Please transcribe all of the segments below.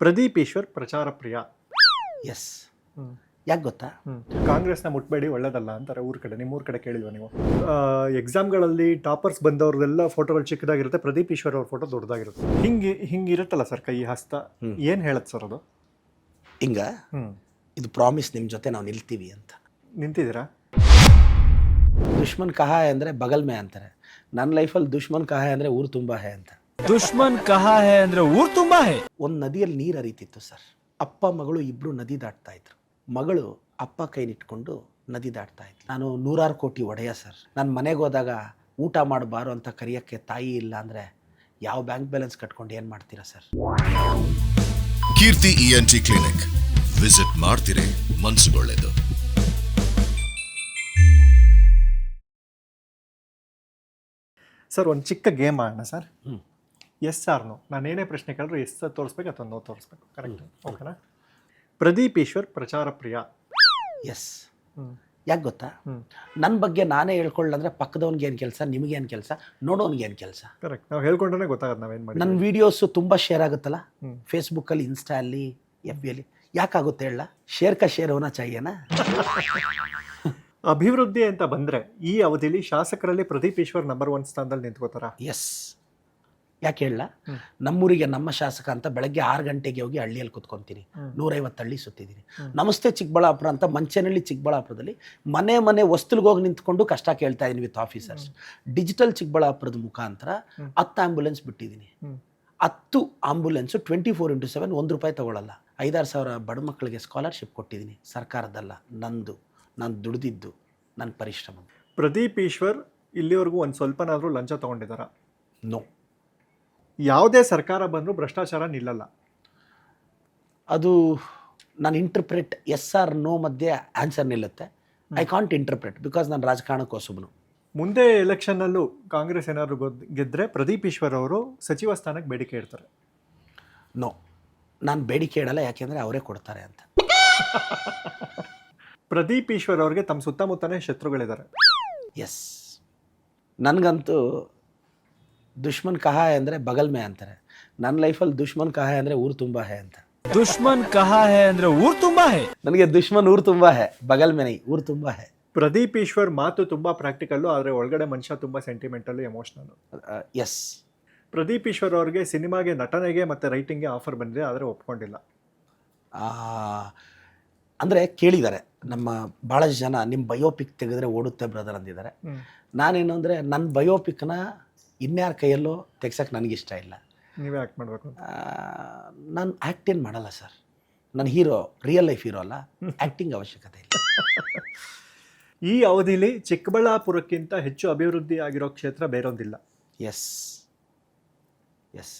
ಪ್ರದೀಪ್ ಈಶ್ವರ್ ಪ್ರಚಾರ ಪ್ರಿಯ. ಎಸ್ ಯಾಕೆ ಗೊತ್ತಾ? ಕಾಂಗ್ರೆಸ್ನ ಮುಟ್ಬೇಡಿ ಒಳ್ಳೇದಲ್ಲ ಅಂತಾರೆ ಊರ ಕಡೆ ನಿಮ್ಮ ಊರ ಕಡೆ ಕೇಳಿಲ್ವ ನೀವು? ಎಕ್ಸಾಮ್ಗಳಲ್ಲಿ ಟಾಪರ್ಸ್ ಬಂದವ್ರದೆಲ್ಲ ಫೋಟೋಗಳು ಚಿಕ್ಕದಾಗಿರುತ್ತೆ ಪ್ರದೀಪ್ ಈಶ್ವರ್ ಅವ್ರ ಫೋಟೋ ದೊಡ್ಡದಾಗಿರುತ್ತೆ. ಹಿಂಗೆ ಇರುತ್ತಲ್ಲ ಸರ್ ಕೈ ಹಸ್ತ. ಏನು ಹೇಳತ್ತೆ ಸರ್ ಅದು? ಹಿಂಗ? ಇದು ಪ್ರಾಮಿಸ್ ನಿಮ್ಮ ಜೊತೆ ನಾವು ನಿಲ್ತೀವಿ ಅಂತ. ನಿಂತಿದ್ದೀರಾ? ದುಶ್ಮನ್ ಕಹಾಯ ಅಂದರೆ ಬಗಲ್ಮೆ ಅಂತಾರೆ. ನನ್ನ ಲೈಫಲ್ಲಿ ದುಶ್ಮನ್ ಕಹಾಯ ಅಂದರೆ ಊರು ತುಂಬ ಹೇ ಅಂತ. ದುಶ್ಮನ್ ಕಹಾ ಹೇ ಅಂದ್ರೆ ಊರ್ ತುಂಬಾ ಹೇ. ಒಂದು ನದಿಯಲ್ಲಿ ನೀರು ಹರಿತಿತ್ತು ಸರ್. ಅಪ್ಪ ಮಗಳು ಇಬ್ರು ನದಿ ದಾಟ್ತಾ ಇದ್ರು. ಮಗಳು ಅಪ್ಪ ಕೈನಿಟ್ಕೊಂಡು ನದಿ ದಾಟ್ತಾ ಇದ್ಲು. ನಾನು ನೂರಾರು ಕೋಟಿ ಒಡೆಯ ಸರ್. ನಾನು ಮನೆಗೆ ಹೋದಾಗ ಊಟ ಮಾಡಬಾರು ಅಂತ ಕರಿಯಕ್ಕೆ ತಾಯಿ ಇಲ್ಲ ಅಂದ್ರೆ ಯಾವ ಬ್ಯಾಂಕ್ ಬ್ಯಾಲೆನ್ಸ್ ಕಟ್ಕೊಂಡು ಏನು ಮಾಡ್ತೀರಾ sir? Keerthi ENT clinic visit ಮಾಡ್ತೀರಿ ಮನ್ಸು ಒಳ್ಳೇದು. ಸರ್ ಒಂದು ಚಿಕ್ಕ ಗೇಮ್ ಆಗೋಣ sir. Hmm. Yes or no. ನಾನು ಏನೇ ಪ್ರಶ್ನೆ ಕೇಳಿದ್ರು ಎಸ್ ತೋರಿಸ್ಬೇಕು ಅಥವಾ ನೋ ತೋರಿಸ್ಬೇಕು. ಕರೆಕ್ಟ್ ಓಕೆನಾ? ಪ್ರದೀಪ್ ಈಶ್ವರ್ ಪ್ರಚಾರ ಪ್ರಿಯ. ಎಸ್. ಯಾಕೆ ಗೊತ್ತಾ. ನನ್ನ ಬಗ್ಗೆ ನಾನೇ ಹೇಳ್ಕೊಳ್ಳಂದ್ರೆ ಪಕ್ಕದವನಿಗೆ ಏನು ಕೆಲಸ ನಿಮಗೇನು ಕೆಲಸ ನೋಡೋನಿಗೆ ಏನು ಕೆಲಸ. ಕರೆಕ್ಟ್ ನಾವು ಹೇಳ್ಕೊಂಡ್ರೆ ಗೊತ್ತಾಗತ್ತೆ ನಾವೇನು ಮಾಡಿ ನನ್ನ ವೀಡಿಯೋಸು ತುಂಬ ಶೇರ್ ಆಗುತ್ತಲ್ಲ. ಫೇಸ್ಬುಕ್ಕಲ್ಲಿ ಇನ್ಸ್ಟಾ ಅಲ್ಲಿ ಎಫ್ ಬಿಯಲ್ಲಿ ಯಾಕಾಗುತ್ತೆ ಹೇಳ? ಶೇರ್ ಕ ಶೇರ್ ಅವನ ಚಾಹಿಯೇನಾ ಅಭಿವೃದ್ಧಿ ಅಂತ ಬಂದರೆ ಈ ಅವಧಿಯಲ್ಲಿ ಶಾಸಕರಲ್ಲಿ ಪ್ರದೀಪ್ ಈಶ್ವರ್ ನಂಬರ್ ಒನ್ ಸ್ಥಾನದಲ್ಲಿ ನಿಂತ್ಕೋತಾರ? ಎಸ್ ಯಾಕೆ ಹೇಳ? ನಮ್ಮೂರಿಗೆ ನಮ್ಮ ಶಾಸಕ ಅಂತ ಬೆಳಗ್ಗೆ ಆರು ಗಂಟೆಗೆ ಹೋಗಿ ಹಳ್ಳಿಯಲ್ಲಿ ಕುತ್ಕೊಂತೀನಿ. ನೂರೈವತ್ತು ಹಳ್ಳಿ ಸುತ್ತಿದ್ದೀನಿ. ನಮಸ್ತೆ ಚಿಕ್ಕಬಳ್ಳಾಪುರ ಅಂತ ಮಂಚನಹಳ್ಳಿ ಚಿಕ್ಕಬಳ್ಳಾಪುರದಲ್ಲಿ ಮನೆ ಮನೆ ವಸ್ತುಲಿಗೆ ಹೋಗಿ ನಿಂತ್ಕೊಂಡು ಕಷ್ಟ ಕೇಳ್ತಾ ಇದ್ದೀನಿ ವಿತ್ ಆಫೀಸರ್ಸ್ ಡಿಜಿಟಲ್ ಚಿಕ್ಕಬಳ್ಳಾಪುರದ ಮುಖಾಂತರ. ಹತ್ತು ಆಂಬ್ಯುಲೆನ್ಸ್ ಬಿಟ್ಟಿದ್ದೀನಿ. ಹತ್ತು ambulance twenty four into seven ಒಂದು ರೂಪಾಯಿ ತಗೊಳ್ಳಲ್ಲ ಐದಾರು ಸಾವಿರ ಬಡ ಮಕ್ಕಳಿಗೆ ಸ್ಕಾಲರ್ಶಿಪ್ ಕೊಟ್ಟಿದ್ದೀನಿ. ಸರ್ಕಾರದಲ್ಲ ನಂದು. ನಾನು ದುಡಿದಿದ್ದು ನನ್ನ ಪರಿಶ್ರಮ. ಪ್ರದೀಪ್ ಈಶ್ವರ್ ಇಲ್ಲಿವರೆಗೂ ಒಂದು ಸ್ವಲ್ಪನಾದರೂ ಲಂಚ ತೊಗೊಂಡಿದ್ದಾರಾ? ನೋ ಯಾವುದೇ ಸರ್ಕಾರ ಬಂದರೂ ಭ್ರಷ್ಟಾಚಾರ ನಿಲ್ಲಲ್ಲ. ಅದು ನಾನು ಇಂಟರ್ಪ್ರೆಟ್ ಎಸ್ ಆರ್ ನೋ ಮಧ್ಯೆ ಆನ್ಸರ್ ನಿಲ್ಲುತ್ತೆ. ಐ ಕಾಂಟ್ ಇಂಟರ್ಪ್ರೆಟ್ ಬಿಕಾಸ್ ನಾನು ರಾಜಕಾರಣಕ್ಕೆ ಹೊಸಬನು. ಮುಂದೆ ಎಲೆಕ್ಷನ್ನಲ್ಲೂ ಕಾಂಗ್ರೆಸ್ ಏನಾದರೂ ಗೊದ್- ಗೆದ್ರೆ ಪ್ರದೀಪ್ ಈಶ್ವರ್ ಅವರು ಸಚಿವ ಸ್ಥಾನಕ್ಕೆ ಬೇಡಿಕೆ ಇಡ್ತಾರೆ ನೋ ನಾನು ಬೇಡಿಕೆ ಇಡಲ್ಲ ಯಾಕೆಂದರೆ ಅವರೇ ಕೊಡ್ತಾರೆ ಅಂತ. ಪ್ರದೀಪ್ ಈಶ್ವರ್ ಅವ್ರಿಗೆ ತಮ್ಮ ಸುತ್ತಮುತ್ತನೇ ಶತ್ರುಗಳಿದ್ದಾರೆ. ಎಸ್ ನನಗಂತೂ ದುಶ್ಮನ್ ಕಹ ಅಂದರೆ ಬಗಲ್ ಮೇ ಅಂತಾರೆ. ನನ್ನ ಲೈಫಲ್ಲಿ ದುಶ್ಮನ್ ಕಹ ಅಂದರೆ ಊರು ತುಂಬ ಹೇ ಅಂತ. ದುಶ್ಮನ್ ಕಹಾ ಹೇ ಅಂದ್ರೆ ಊರ್ ತುಂಬಾ ಹೇ. ನನಗೆ ದುಶ್ಮನ್ ಊರು ತುಂಬ ಹೇ ಬಗಲ್ ಮೇ ನೈ ಊರು ತುಂಬ ಹೇ. ಪ್ರದೀಪ್ ಈಶ್ವರ್ ಮಾತು ತುಂಬಾ ಪ್ರಾಕ್ಟಿಕಲ್ಲು ಆದರೆ ಒಳಗಡೆ ಮನುಷ್ಯ ತುಂಬಾ sentimental emotional S Pradeep Eshwar ಅವ್ರಿಗೆ ಸಿನಿಮಾಗೆ ನಟನೆಗೆ ಮತ್ತೆ ರೈಟಿಂಗ್ಗೆ ಆಫರ್ ಬಂದಿದೆ ಆದರೆ ಒಪ್ಕೊಂಡಿಲ್ಲ. ಅಂದರೆ ಕೇಳಿದ್ದಾರೆ ನಮ್ಮ ಭಾಳಷ್ಟು ಜನ ನಿಮ್ಮ ಬಯೋಪಿಕ್ ತೆಗೆದ್ರೆ ಓಡುತ್ತೆ ಬ್ರದರ್ ಅಂದಿದ್ದಾರೆ. ನಾನೇನು ಅಂದರೆ ನನ್ನ ಬಯೋಪಿಕ್ನ ಇನ್ಯಾರ ಕೈಯಲ್ಲೂ ತೆಗ್ಸಕ್ಕೆ ನನಗಿಷ್ಟ ಇಲ್ಲ. ನೀವೇ ಆ್ಯಕ್ಟ್ ಮಾಡಬೇಕು ನಾನು ಆ್ಯಕ್ಟ್ ಏನು ಮಾಡಲ್ಲ ಸರ್. ನನ್ನ ಹೀರೋ ರಿಯಲ್ ಲೈಫ್ ಹೀರೋ ಅಲ್ಲ. ಆ್ಯಕ್ಟಿಂಗ್ ಅವಶ್ಯಕತೆ ಇಲ್ಲ. ಈ ಅವಧಿಲಿ ಚಿಕ್ಕಬಳ್ಳಾಪುರಕ್ಕಿಂತ ಹೆಚ್ಚು ಅಭಿವೃದ್ಧಿ ಆಗಿರೋ ಕ್ಷೇತ್ರ ಬೇರೊಂದಿಲ್ಲ. ಎಸ್ ಎಸ್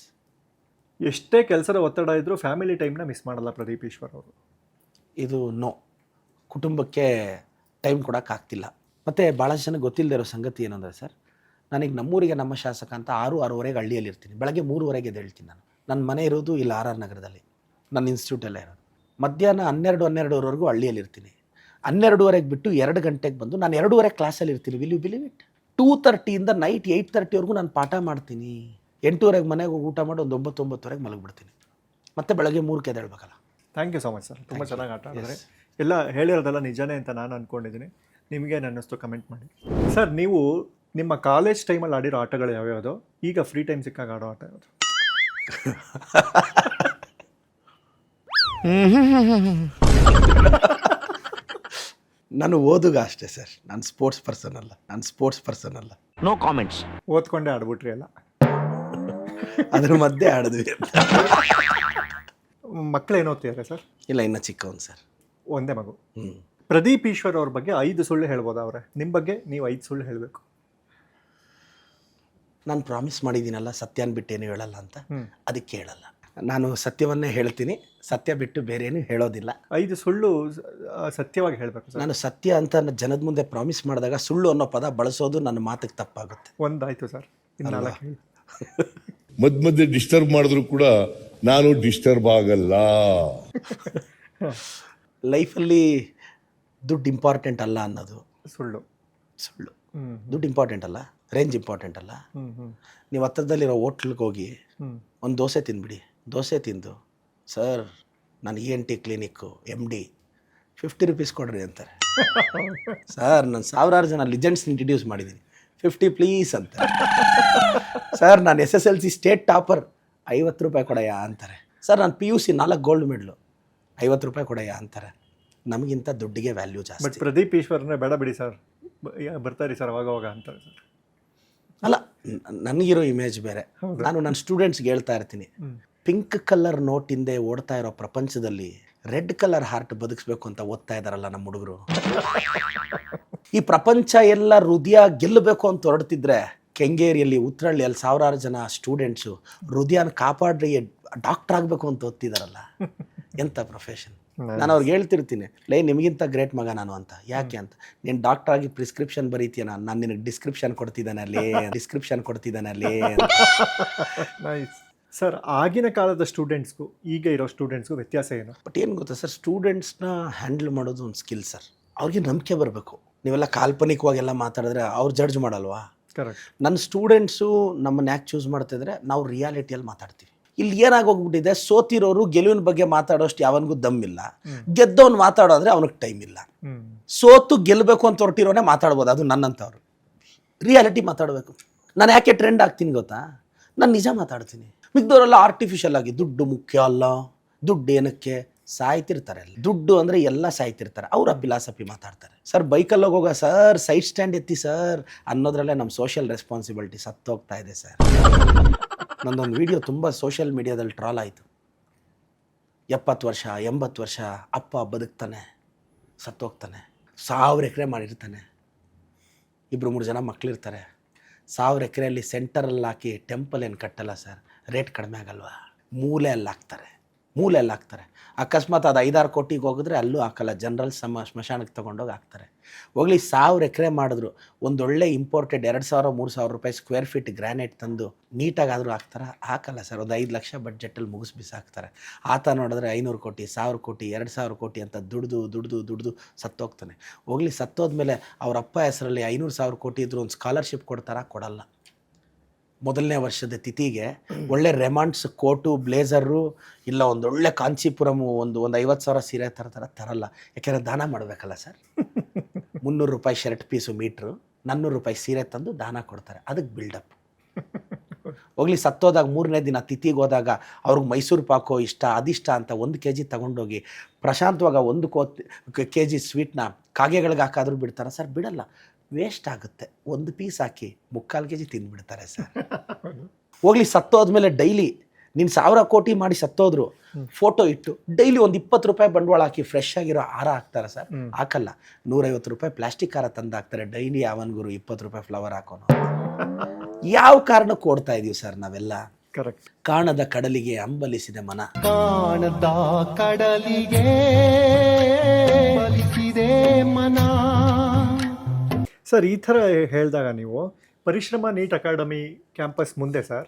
ಎಷ್ಟೇ ಕೆಲಸದ ಒತ್ತಡ ಇದ್ದರೂ ಫ್ಯಾಮಿಲಿ ಟೈಮ್ನ ಮಿಸ್ ಮಾಡಲ್ಲ ಪ್ರದೀಪ್ ಈಶ್ವರ್ ಅವರು. ಇದು ನೋ ಕುಟುಂಬಕ್ಕೆ ಟೈಮ್ ಕೊಡೋಕ್ಕಾಗ್ತಿಲ್ಲ ಮತ್ತು ಭಾಳಷ್ಟು ಜನ ಗೊತ್ತಿಲ್ಲದೆ ಇರೋ ಸಂಗತಿ ಏನಂದರೆ ಸರ್ ನನಗೆ ನಮ್ಮೂರಿಗೆ ನಮ್ಮ ಶಾಸಕ ಅಂತ ಆರು ಆರೂವರೆಗೆ ಹಳ್ಳಿಯಲ್ಲಿ ಇರ್ತೀನಿ ಬೆಳಗ್ಗೆ ಮೂರುವರೆಗೆ ಎದ್ದೇಳ್ತೀನಿ ನಾನು. ನನ್ನ ಮನೆ ಇರೋದು ಇಲ್ಲಿ ಆರ್ ಆರ್ ನಗರದಲ್ಲಿ. ನನ್ನ ಇನ್ಸ್ಟಿಟ್ಯೂಟಲ್ಲೇ ಇರೋದು. ಮಧ್ಯಾಹ್ನ ಹನ್ನೆರಡು ಹನ್ನೆರಡುವರೆಗೂ ಹಳ್ಳಿಯಲ್ಲಿ ಇರ್ತೀನಿ ಹನ್ನೆರಡುವರೆಗೆ ಬಿಟ್ಟು ಎರಡು ಗಂಟೆಗೆ ಬಂದು ನಾನು ಎರಡೂವರೆ ಕ್ಲಾಸಲ್ಲಿ ಇರ್ತೀನಿ. Will you believe it two ತರ್ಟಿಯಿಂದ night eight ತರ್ಟಿವರೆಗೂ ನಾನು ಪಾಠ ಮಾಡ್ತೀನಿ. ಎಂಟೂವರೆಗೆ ಮನೆಗೆ ಹೋಗಿ ಊಟ ಮಾಡಿ ಒಂದು ಒಂಬತ್ತೊಂಬತ್ತುವರೆಗೆ ಮಲಗಿಬಿಡ್ತೀನಿ. ಮತ್ತೆ ಬೆಳಗ್ಗೆ ಮೂರು ಕೆದ ಹೇಳ್ಬೇಕಲ್ಲ thank you so much sir ತುಂಬ ಚೆನ್ನಾಗಿ ಆಟ ಆಡಿದ್ರೆ. Yes. ಎಲ್ಲ ಹೇಳಿರೋದೆಲ್ಲ ನಿಜನೇ ಅಂತ ನಾನು ಅಂದ್ಕೊಂಡಿದ್ದೀನಿ ನಿಮಗೆ ನನ್ನಷ್ಟು ಕಮೆಂಟ್ ಮಾಡಿ. ಸರ್ ನೀವು ನಿಮ್ಮ ಕಾಲೇಜ್ ಟೈಮಲ್ಲಿ ಆಡಿರೋ ಆಟಗಳು ಯಾವ್ಯಾವುದು? ಈಗ ಫ್ರೀ ಟೈಮ್ ಸಿಕ್ಕಾಗ ಆಡೋ ಆಟ ಯಾವುದು? ನಾನು ಓದುಗ ಅಷ್ಟೇ ಸರ್. ನಾನು ಸ್ಪೋರ್ಟ್ಸ್ ಪರ್ಸನ್ ಅಲ್ಲ. ನಾನು ಸ್ಪೋರ್ಟ್ಸ್ ಪರ್ಸನ್ ಅಲ್ಲ. ನೋ ಕಾಮೆಂಟ್ಸ್ ಓದ್ಕೊಂಡೇ ಆಡ್ಬಿಟ್ರಿ ಅಲ್ಲ ಅದ್ರ ಮಧ್ಯೆ ಆಡಿದ್ವಿ ಅಂತ ಮಕ್ಕಳು ಏನು ಓದ್ತಿದ್ದಾರೆ ಸರ್? ಇಲ್ಲ ಇನ್ನು ಚಿಕ್ಕವನು ಸರ್. ಒಂದೇ ಮಗು. ಹ್ಞೂ ಪ್ರದೀಪ್ ಈಶ್ವರ್ ಅವ್ರ ಬಗ್ಗೆ ಐದು ಸುಳ್ಳು ಹೇಳ್ಬೋದಾ ಅವ್ರೆ? ನಿಮ್ಮ ಬಗ್ಗೆ ನೀವು ಐದು ಸುಳ್ಳು ಹೇಳಬೇಕು. ನಾನು ಪ್ರಾಮಿಸ್ ಮಾಡಿದ್ದೀನಲ್ಲ ಸತ್ಯನ ಬಿಟ್ಟೇನು ಹೇಳಲ್ಲ ಅಂತ. ಅದಕ್ಕೆ ಹೇಳಲ್ಲ ನಾನು ಸತ್ಯವನ್ನೇ ಹೇಳ್ತೀನಿ ಸತ್ಯ ಬಿಟ್ಟು ಬೇರೆ ಏನು ಹೇಳೋದಿಲ್ಲ. ಐದು ಸುಳ್ಳು ಸತ್ಯವಾಗಿ ಹೇಳಬೇಕು ಸರ್. ನಾನು ಸತ್ಯ ಅಂತ ಜನದ ಮುಂದೆ ಪ್ರಾಮಿಸ್ ಮಾಡಿದಾಗ ಸುಳ್ಳು ಅನ್ನೋ ಪದ ಬಳಸೋದು ನನ್ನ ಮಾತಿಗೆ ತಪ್ಪಾಗುತ್ತೆ. ಒಂದಾಯ್ತು ಸರ್. ಮಧ್ಯ ಮಧ್ಯೆ ಡಿಸ್ಟರ್ಬ್ ಮಾಡಿದ್ರು ಕೂಡ ನಾನು ಡಿಸ್ಟರ್ಬ್ ಆಗಲ್ಲ. ಲೈಫಲ್ಲಿ ದುಡ್ಡು ಇಂಪಾರ್ಟೆಂಟ್ ಅಲ್ಲ ಅನ್ನೋದು. ಸುಳ್ಳು. ಸುಳ್ಳು. ದುಡ್ಡು ಇಂಪಾರ್ಟೆಂಟ್ ಅಲ್ಲ? ರೇಂಜ್ ಇಂಪಾರ್ಟೆಂಟ್ ಅಲ್ಲ? ನೀವು ಹತ್ತಿರದಲ್ಲಿರೋ ಹೋಟ್ಲಿಗೆ ಹೋಗಿ ಒಂದು ದೋಸೆ ತಿನ್ಬಿಡಿ. ದೋಸೆ ತಿಂದು ಸರ್ ನಾನು E N T clinic M D fifty rupees ಕೊಡ್ರಿ ಅಂತಾರೆ. ಸರ್ ನಾನು ಸಾವಿರಾರು ಜನ ಲಿಜೆಂಡ್ಸ್ ಇಂಟ್ರಡ್ಯೂಸ್ ಮಾಡಿದ್ದೀನಿ. ಫಿಫ್ಟಿ ಪ್ಲೀಸ್ ಅಂತ ಸರ್ ನಾನು S S L C state topper ಐವತ್ತು ರೂಪಾಯಿ ಕೊಡಯ್ಯ ಅಂತಾರೆ. ಸರ್ ನಾನು ಪಿ ಯು ಸಿ ನಾಲ್ಕು ಗೋಲ್ಡ್ ಮೆಡ್ಲು ಐವತ್ತು ರೂಪಾಯಿ ಕೊಡಯ್ಯ ಅಂತಾರೆ. ನಮಗಿಂತ ದುಡ್ಡಿಗೆ ವ್ಯಾಲ್ಯೂ ಬಟ್ ಜಾಸ್ತಿ ಪ್ರದೀಪ್ ಈಶ್ವರ್ನೇ ಬೇಡ ಬಿಡಿ ಸರ್. ಬರ್ತಾರೆ ಸರ್ ಅವಾಗ ಅವಾಗ ಅಂತಾರೆ ಸರ್. ಅಲ್ಲ ನನಗಿರೋ ಇಮೇಜ್ ಬೇರೆ. ನಾನು ನನ್ನ ಸ್ಟೂಡೆಂಟ್ಸ್ಗೆ ಹೇಳ್ತಾ ಇರ್ತೀನಿ. ಪಿಂಕ್ ಕಲರ್ ನೋಟ್ ಹಿಂದೆ ಓಡ್ತಾ ಇರೋ ಪ್ರಪಂಚದಲ್ಲಿ ರೆಡ್ ಕಲರ್ ಹಾರ್ಟ್ ಬದುಕಿಸ್ಬೇಕು ಅಂತ ಓದ್ತಾ ಇದ್ದಾರಲ್ಲ ನಮ್ಮ ಹುಡುಗರು. ಈ ಪ್ರಪಂಚ ಎಲ್ಲ ಹೃದಯ ಗೆಲ್ಲಬೇಕು ಅಂತ ಹೊರಡ್ತಿದ್ರೆ ಕೆಂಗೇರಿಯಲ್ಲಿ ಉತ್ರಳ್ಳಿಯಲ್ಲಿ ಸಾವಿರಾರು ಜನ ಸ್ಟೂಡೆಂಟ್ಸು ಹೃದಯನ ಕಾಪಾಡ್ರಿ ಡಾಕ್ಟರ್ ಆಗಬೇಕು ಅಂತ ಓದ್ತಿದಾರಲ್ಲ. ಎಂಥ ಪ್ರೊಫೆಷನ್ ನಾನು ಅವ್ರಿಗೆ ಹೇಳ್ತಿರ್ತೀನಿ ಲೈ ನಿಮಗಿಂತ ಗ್ರೇಟ್ ಮಗ ನಾನು ಅಂತ. ಯಾಕೆ ಅಂತ. ನೀನು ಡಾಕ್ಟರ್ ಆಗಿ ಪ್ರಿಸ್ಕ್ರಿಪ್ಷನ್ ಬರೀತೀಯ ನಾನು? ನಾನು ನಿನಗೆ ಡಿಸ್ಕ್ರಿಪ್ಷನ್ ಕೊಡ್ತಿದ್ದಾನೆ ಅಲ್ಲಿ ಡಿಸ್ಕ್ರಿಪ್ಷನ್ ಕೊಡ್ತಿದ್ದಾನೆ ಅಲ್ಲಿ ನೈಸ್ ಸರ್ ಆಗಿನ ಕಾಲದ ಸ್ಟೂಡೆಂಟ್ಸ್ಗೂ ಈಗ ಇರೋ ಸ್ಟೂಡೆಂಟ್ಸ್ಗೂ ವ್ಯತ್ಯಾಸ ಏನು? ಬಟ್ ಏನು ಗೊತ್ತಾ ಸರ್ ಸ್ಟೂಡೆಂಟ್ಸ್ನ ಹ್ಯಾಂಡಲ್ ಮಾಡೋದು ಒಂದು ಸ್ಕಿಲ್ ಸರ್ ಅವ್ರಿಗೆ ನಂಬಿಕೆ ಬರಬೇಕು. ನೀವೆಲ್ಲ ಕಾಲ್ಪನಿಕವಾಗೆಲ್ಲ ಮಾತಾಡಿದ್ರೆ ಅವ್ರು ಜಡ್ಜ್ ಮಾಡಲ್ವಾ? ಕರೆಕ್ಟ್ ನನ್ನ ಸ್ಟೂಡೆಂಟ್ಸು ನಮ್ಮನ್ನ ಯಾಕೆ ಚೂಸ್ ಮಾಡ್ತಿದ್ರೆ ನಾವು ರಿಯಾಲಿಟಿಯಲ್ಲಿ ಮಾತಾಡ್ತೀವಿ. ಇಲ್ಲಿ ಏನಾಗೋಗ್ಬಿಟ್ಟಿದೆ? ಸೋತಿರೋರು ಗೆಲುವಿನ ಬಗ್ಗೆ ಮಾತಾಡೋಷ್ಟು ಯಾವನಿಗೂ ದಮ್ಮಿಲ್ಲ ಗೆದ್ದವನು ಮಾತಾಡೋದ್ರೆ ಅವನಿಗೆ ಟೈಮ್ ಇಲ್ಲ. ಸೋತು ಗೆಲ್ಲಬೇಕು ಅಂತ ಹೊರಟಿರೋನೇ ಮಾತಾಡ್ಬೋದು. ಅದು ನನ್ನಂಥವ್ರು. ರಿಯಾಲಿಟಿ ಮಾತಾಡಬೇಕು. ನಾನು ಯಾಕೆ ಟ್ರೆಂಡ್ ಆಗ್ತೀನಿ ಗೊತ್ತಾ? ನಾನು ನಿಜ ಮಾತಾಡ್ತೀನಿ. ಮಿಕ್ದವರೆಲ್ಲ ಆರ್ಟಿಫಿಷಿಯಲ್ ಆಗಿ ದುಡ್ಡು ಮುಖ್ಯ ಅಲ್ಲ? ದುಡ್ಡು ಏನಕ್ಕೆ? ಸಾಯ್ತಿರ್ತಾರೆ ಅಲ್ಲಿ. ದುಡ್ಡು ಅಂದರೆ ಎಲ್ಲ ಸಾಯ್ತಿರ್ತಾರೆ. ಅವರ ಫಿಲಾಸಫಿ ಮಾತಾಡ್ತಾರೆ. ಸರ್ ಬೈಕಲ್ಲಿ ಹೋಗೋಗ ಸರ್ ಸೈಡ್ ಸ್ಟ್ಯಾಂಡ್ ಎತ್ತಿ ಸರ್ ಅನ್ನೋದ್ರಲ್ಲೇ ನಮ್ಮ ಸೋಷಿಯಲ್ ರೆಸ್ಪಾನ್ಸಿಬಿಲಿಟಿ ಸತ್ತೋಗ್ತಾ ಇದೆ ಸರ್ ನಂದೊಂದು ವಿಡಿಯೋ ತುಂಬ ಸೋಷಿಯಲ್ ಮೀಡಿಯಾದಲ್ಲಿ ಟ್ರಾಲ್ ಆಯಿತು. ಎಪ್ಪತ್ತು ವರ್ಷ, ಎಂಬತ್ತು ವರ್ಷ ಅಪ್ಪ ಬದುಕ್ತಾನೆ, ಸತ್ತೋಗ್ತಾನೆ, ಸಾವಿರ ಎಕರೆ ಮಾಡಿರ್ತಾನೆ. ಇಬ್ಬರು ಮೂರು ಜನ ಮಕ್ಕಳಿರ್ತಾರೆ ಸಾವಿರ ಎಕರೆಯಲ್ಲಿ ಸೆಂಟರಲ್ಲಿ ಹಾಕಿ ಟೆಂಪಲ್ ಏನು ಕಟ್ಟಲ್ಲ ಸರ್ ರೇಟ್ ಕಡಿಮೆ ಆಗಲ್ವಾ? ಮೂಲೆಯಲ್ಲಿ ಹಾಕ್ತಾರೆ. ಮೂಲೆಯಲ್ಲಿ ಹಾಕ್ತಾರೆ. ಅಕಸ್ಮಾತ್ ಅದು ಐದಾರು ಕೋಟಿಗೆ ಹೋಗಿದ್ರೆ ಅಲ್ಲೂ ಹಾಕಲ್ಲ. ಜನರಲ್ ಸಮ ಸ್ಮಶಾನಕ್ಕೆ ತೊಗೊಂಡೋಗಿ ಹಾಕ್ತಾರೆ. ಹೋಗ್ಲಿ, ಸಾವಿರ ಎಕರೆ ಮಾಡಿದ್ರು. ಒಂದೊಳ್ಳೆ ಇಂಪೋರ್ಟೆಡ್ ಎರಡು ಸಾವಿರ, ಮೂರು ಸಾವಿರ ರೂಪಾಯಿ ಸ್ಕ್ವೇರ್ ಫೀಟ್ ಗ್ರಾನೈಟ್ ತಂದು ನೀಟಾಗಾದರೂ ಹಾಕ್ತಾರ? ಹಾಕಲ್ಲ ಸರ್. ಒಂದು ಐದು ಲಕ್ಷ ಬಡ್ಜೆಟಲ್ಲಿ ಮುಗಿಸ್ ಬಿಸಾಕ್ತಾರೆ ಆತ ನೋಡಿದ್ರೆ ಐನೂರು ಕೋಟಿ, ಸಾವಿರ ಕೋಟಿ, ಎರಡು ಸಾವಿರ ಕೋಟಿ ಅಂತ ದುಡ್ದು ದುಡ್ದು ದುಡ್ದು ಸತ್ತೋಗ್ತಾನೆ. ಹೋಗ್ಲಿ, ಸತ್ತೋದ್ಮೇಲೆ ಅವರಪ್ಪ ಹೆಸರಲ್ಲಿ ಐನೂರು ಸಾವಿರ ಕೋಟಿ ಇದ್ದರೂ ಒಂದು ಸ್ಕಾಲರ್ಶಿಪ್ ಕೊಡ್ತಾರಾ? ಕೊಡಲ್ಲ. ಮೊದಲನೇ ವರ್ಷದ ತಿಥಿಗೆ ಒಳ್ಳೆ ರೆಮಾಂಡ್ಸ್, ಕೋಟು, ಬ್ಲೇಸರು, ಇಲ್ಲ ಒಂದು ಒಳ್ಳೆ ಕಾಂಚೀಪುರಮು ಒಂದು ಒಂದು ಐವತ್ತು ಸಾವಿರ ಸೀರೆ ಥರ ತರಲ್ಲ. ಯಾಕೆಂದರೆ ದಾನ ಮಾಡಬೇಕಲ್ಲ ಸರ್? ಮುನ್ನೂರು ರೂಪಾಯಿ ಶರ್ಟ್ ಪೀಸು ಮೀಟ್ರು, ನಾನ್ನೂರು ರೂಪಾಯಿ ಸೀರೆ ತಂದು ದಾನ ಕೊಡ್ತಾರೆ. ಅದಕ್ಕೆ ಬಿಲ್ಡಪ್ ಹೋಗ್ಲಿ, ಸತ್ತೋದಾಗ ಮೂರನೇ ದಿನ ತಿಥಿಗೆ ಹೋದಾಗ ಅವ್ರಿಗೆ ಮೈಸೂರು ಪಾಕೋ ಇಷ್ಟ, ಅದಿಷ್ಟ ಅಂತ ಒಂದು ಕೆ ಜಿ ತಗೊಂಡೋಗಿ ಪ್ರಶಾಂತವಾಗ ಒಂದು ಕೋ ಕೆ ಜಿ ಸ್ವೀಟ್ನ ಕಾಗೆಗಳಿಗೆ ಹಾಕಾದ್ರೂ ಬಿಡ್ತಾರೆ? ಸರ್, ಬಿಡಲ್ಲ. ವೇಸ್ಟ್ ಆಗುತ್ತೆ. ಒಂದು ಪೀಸ್ ಹಾಕಿ ಮುಕ್ಕಾಲು ಕೆ ಜಿ ತಿಂದ್ಬಿಡ್ತಾರೆ ಸರ್ ಹೋಗ್ಲಿ ಸತ್ತೋದ್ಮೇಲೆ ಡೈಲಿ ನೀನು ಸಾವಿರ ಕೋಟಿ ಮಾಡಿ ಸತ್ತೋದ್ರು ಫೋಟೋ ಇಟ್ಟು ಡೈಲಿ ಒಂದು ಇಪ್ಪತ್ತು ರೂಪಾಯಿ ಬಂಡವಾಳ ಹಾಕಿ ಫ್ರೆಶ್ ಆಗಿರೋ ಹಾರ ಹಾಕ್ತಾರೆ ಸರ್. ಹಾಕಲ್ಲ ನೂರೈವತ್ತು ರೂಪಾಯಿ ಪ್ಲಾಸ್ಟಿಕ್ ಹಾರ ತಂದು ಹಾಕ್ತಾರೆ ಡೈಲಿ ಯಾವನ್ಗುರು ಇಪ್ಪತ್ತು ರೂಪಾಯಿ ಫ್ಲವರ್ ಹಾಕೋನು ಯಾವ ಕಾರಣಕ್ಕೆ ಕೊಡ್ತಾ ಇದೀವಿ ಸರ್ ನಾವೆಲ್ಲ? ಕರೆಕ್ಟ್ ಕಾಣದ ಕಡಲಿಗೆ ಅಂಬಲಿಸಿದೆ ಮನ. ಕಾಣದ ಕಡಲಿಗೆ ಅಂಬಲಿಸಿದೆ ಮನ. ಸರ್ ಈ ಥರ ಹೇಳಿದಾಗ ನೀವು ಪರಿಶ್ರಮ ನೀಟ್ ಅಕಾಡೆಮಿ ಕ್ಯಾಂಪಸ್ ಮುಂದೆ ಸರ್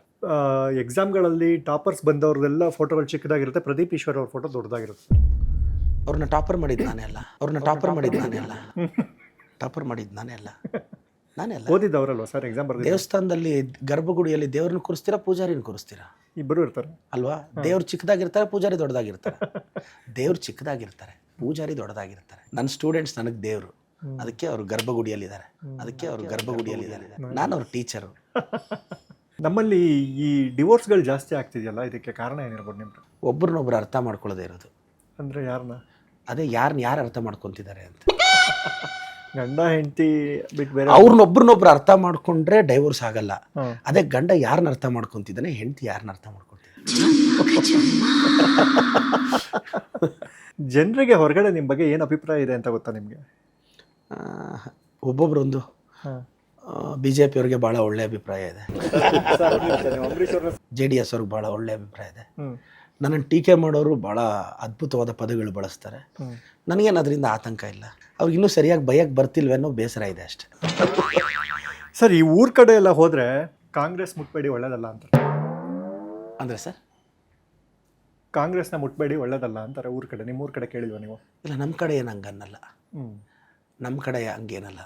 ಎಕ್ಸಾಮ್ಗಳಲ್ಲಿ ಟಾಪರ್ಸ್ ಬಂದವ್ರದೆಲ್ಲ ಫೋಟೋಗಳು ಚಿಕ್ಕದಾಗಿರುತ್ತೆ ಪ್ರದೀಪ್ ಈಶ್ವರ್ ಅವ್ರ ಫೋಟೋ ದೊಡ್ಡದಾಗಿರುತ್ತೆ ಅವ್ರನ್ನ ಟಾಪರ್ ಮಾಡಿದ್ದು ನಾನೇ ಅಲ್ಲ. ಅವ್ರನ್ನ ಟಾಪರ್ ಮಾಡಿದ್ದು ನಾನೇ ಅಲ್ಲ. ಟಾಪರ್ ಮಾಡಿದ್ದು ನಾನೇ ಅಲ್ಲ. ನಾನೇ ಅಲ್ಲ. ಓದಿದ್ದವರಲ್ವ ಸರ್ ಎಕ್ಸಾಮ್ ಬರೆದ ದೇವಸ್ಥಾನದಲ್ಲಿ ಗರ್ಭಗುಡಿಯಲ್ಲಿ ದೇವ್ರನ್ನ ಕೂರಿಸ್ತೀರಾ ಪೂಜಾರಿನ ಕೂರಿಸ್ತೀರಾ? ಇಬ್ಬರು ಇರ್ತಾರೆ. ಅಲ್ವಾ? ದೇವ್ರು ಚಿಕ್ಕದಾಗಿರ್ತಾರೆ ಪೂಜಾರಿ ದೊಡ್ಡದಾಗಿರ್ತಾರೆ. ದೇವ್ರು ಚಿಕ್ಕದಾಗಿರ್ತಾರೆ ಪೂಜಾರಿ ದೊಡ್ಡದಾಗಿರ್ತಾರೆ. ನನ್ನ ಸ್ಟೂಡೆಂಟ್ಸ್ ನನಗೆ ದೇವರು. ಅದಕ್ಕೆ ಅವರು ಗರ್ಭಗುಡಿಯಲ್ಲಿದ್ದಾರೆ. ಅದಕ್ಕೆ ಅವರು ಗರ್ಭಗುಡಿಯಲ್ಲಿದ್ದಾರೆ. ನಾನು ಅವ್ರ ಟೀಚರು ನಮ್ಮಲ್ಲಿ ಈ ಡಿವೋರ್ಸ್ಗಳು ಜಾಸ್ತಿ ಆಗ್ತಿದೆಯಲ್ಲ ಇದಕ್ಕೆ ಕಾರಣ ಏನಿರ್ಬೋದು ನಿಮ್ಗೆ ಒಬ್ರನ್ನೊಬ್ರು ಅರ್ಥ ಮಾಡ್ಕೊಳ್ಳೋದೇ ಇರೋದು. ಅಂದರೆ ಯಾರನ್ನ ಅದೇ ಯಾರನ್ನ ಯಾರು ಅರ್ಥ ಮಾಡ್ಕೊತಿದ್ದಾರೆ ಅಂತ. ಗಂಡ ಹೆಂಡತಿ ಬಿಟ್ಟು ಬೇರೆ ಅವ್ರನ್ನೊಬ್ರನ್ನೊಬ್ರು ಅರ್ಥ ಮಾಡ್ಕೊಂಡ್ರೆ ಡೈವೋರ್ಸ್ ಆಗಲ್ಲ. ಅದೇ ಗಂಡ ಯಾರನ್ನ ಅರ್ಥ ಮಾಡ್ಕೊತಿದ್ದಾನೆ ಹೆಂಡತಿ ಯಾರನ್ನ ಅರ್ಥ ಮಾಡ್ಕೊತಿದ್ದಾನೆ? ಜನರಿಗೆ ಹೊರಗಡೆ ನಿಮ್ಮ ಬಗ್ಗೆ ಏನು ಅಭಿಪ್ರಾಯ ಇದೆ ಅಂತ ಗೊತ್ತಾ ನಿಮಗೆ? ಒಬ್ಬೊಬ್ರೊಂದು ಹಾಂ. ಬಿ ಜೆ ಪಿಯವ್ರಿಗೆ ಭಾಳ ಒಳ್ಳೆ ಅಭಿಪ್ರಾಯ ಇದೆ. ಜೆ ಡಿ ಎಸ್ ಅವ್ರಿಗೆ ಭಾಳ ಒಳ್ಳೆ ಅಭಿಪ್ರಾಯ ಇದೆ. ನನ್ನನ್ನು ಟೀಕೆ ಮಾಡೋರು ಭಾಳ ಅದ್ಭುತವಾದ ಪದಗಳು ಬಳಸ್ತಾರೆ. ನನಗೇನು ಅದರಿಂದ ಆತಂಕ ಇಲ್ಲ. ಅವ್ರಿಗೆ ಇನ್ನೂ ಸರಿಯಾಗಿ ಭಯಕ್ಕೆ ಬರ್ತಿಲ್ವೇ ಅನ್ನೋ ಬೇಸರ ಇದೆ ಅಷ್ಟೆ. ಸರ್ ಈ ಊರ್ ಕಡೆ ಎಲ್ಲ ಹೋದ್ರೆ ಕಾಂಗ್ರೆಸ್ ಮುಟ್ಬೇಡಿ ಒಳ್ಳೇದಲ್ಲ ಅಂತ ಅಂದರೆ ಸರ್? ಕಾಂಗ್ರೆಸ್ನ ಮುಟ್ಬೇಡಿ ಒಳ್ಳೇದಲ್ಲ ಅಂತಾರೆ ಊರ ಕಡೆ. ನಿಮ್ಮ ಊರ್ ಕಡೆ ಕೇಳಿಲ್ವ ನೀವು? ಇಲ್ಲ ನಮ್ಮ ಕಡೆ ಏನು ಹಂಗನ್ನಲ್ಲ ಹ್ಞೂ ನಮ್ಮ ಕಡೆ ಹಂಗೇನಲ್ಲ.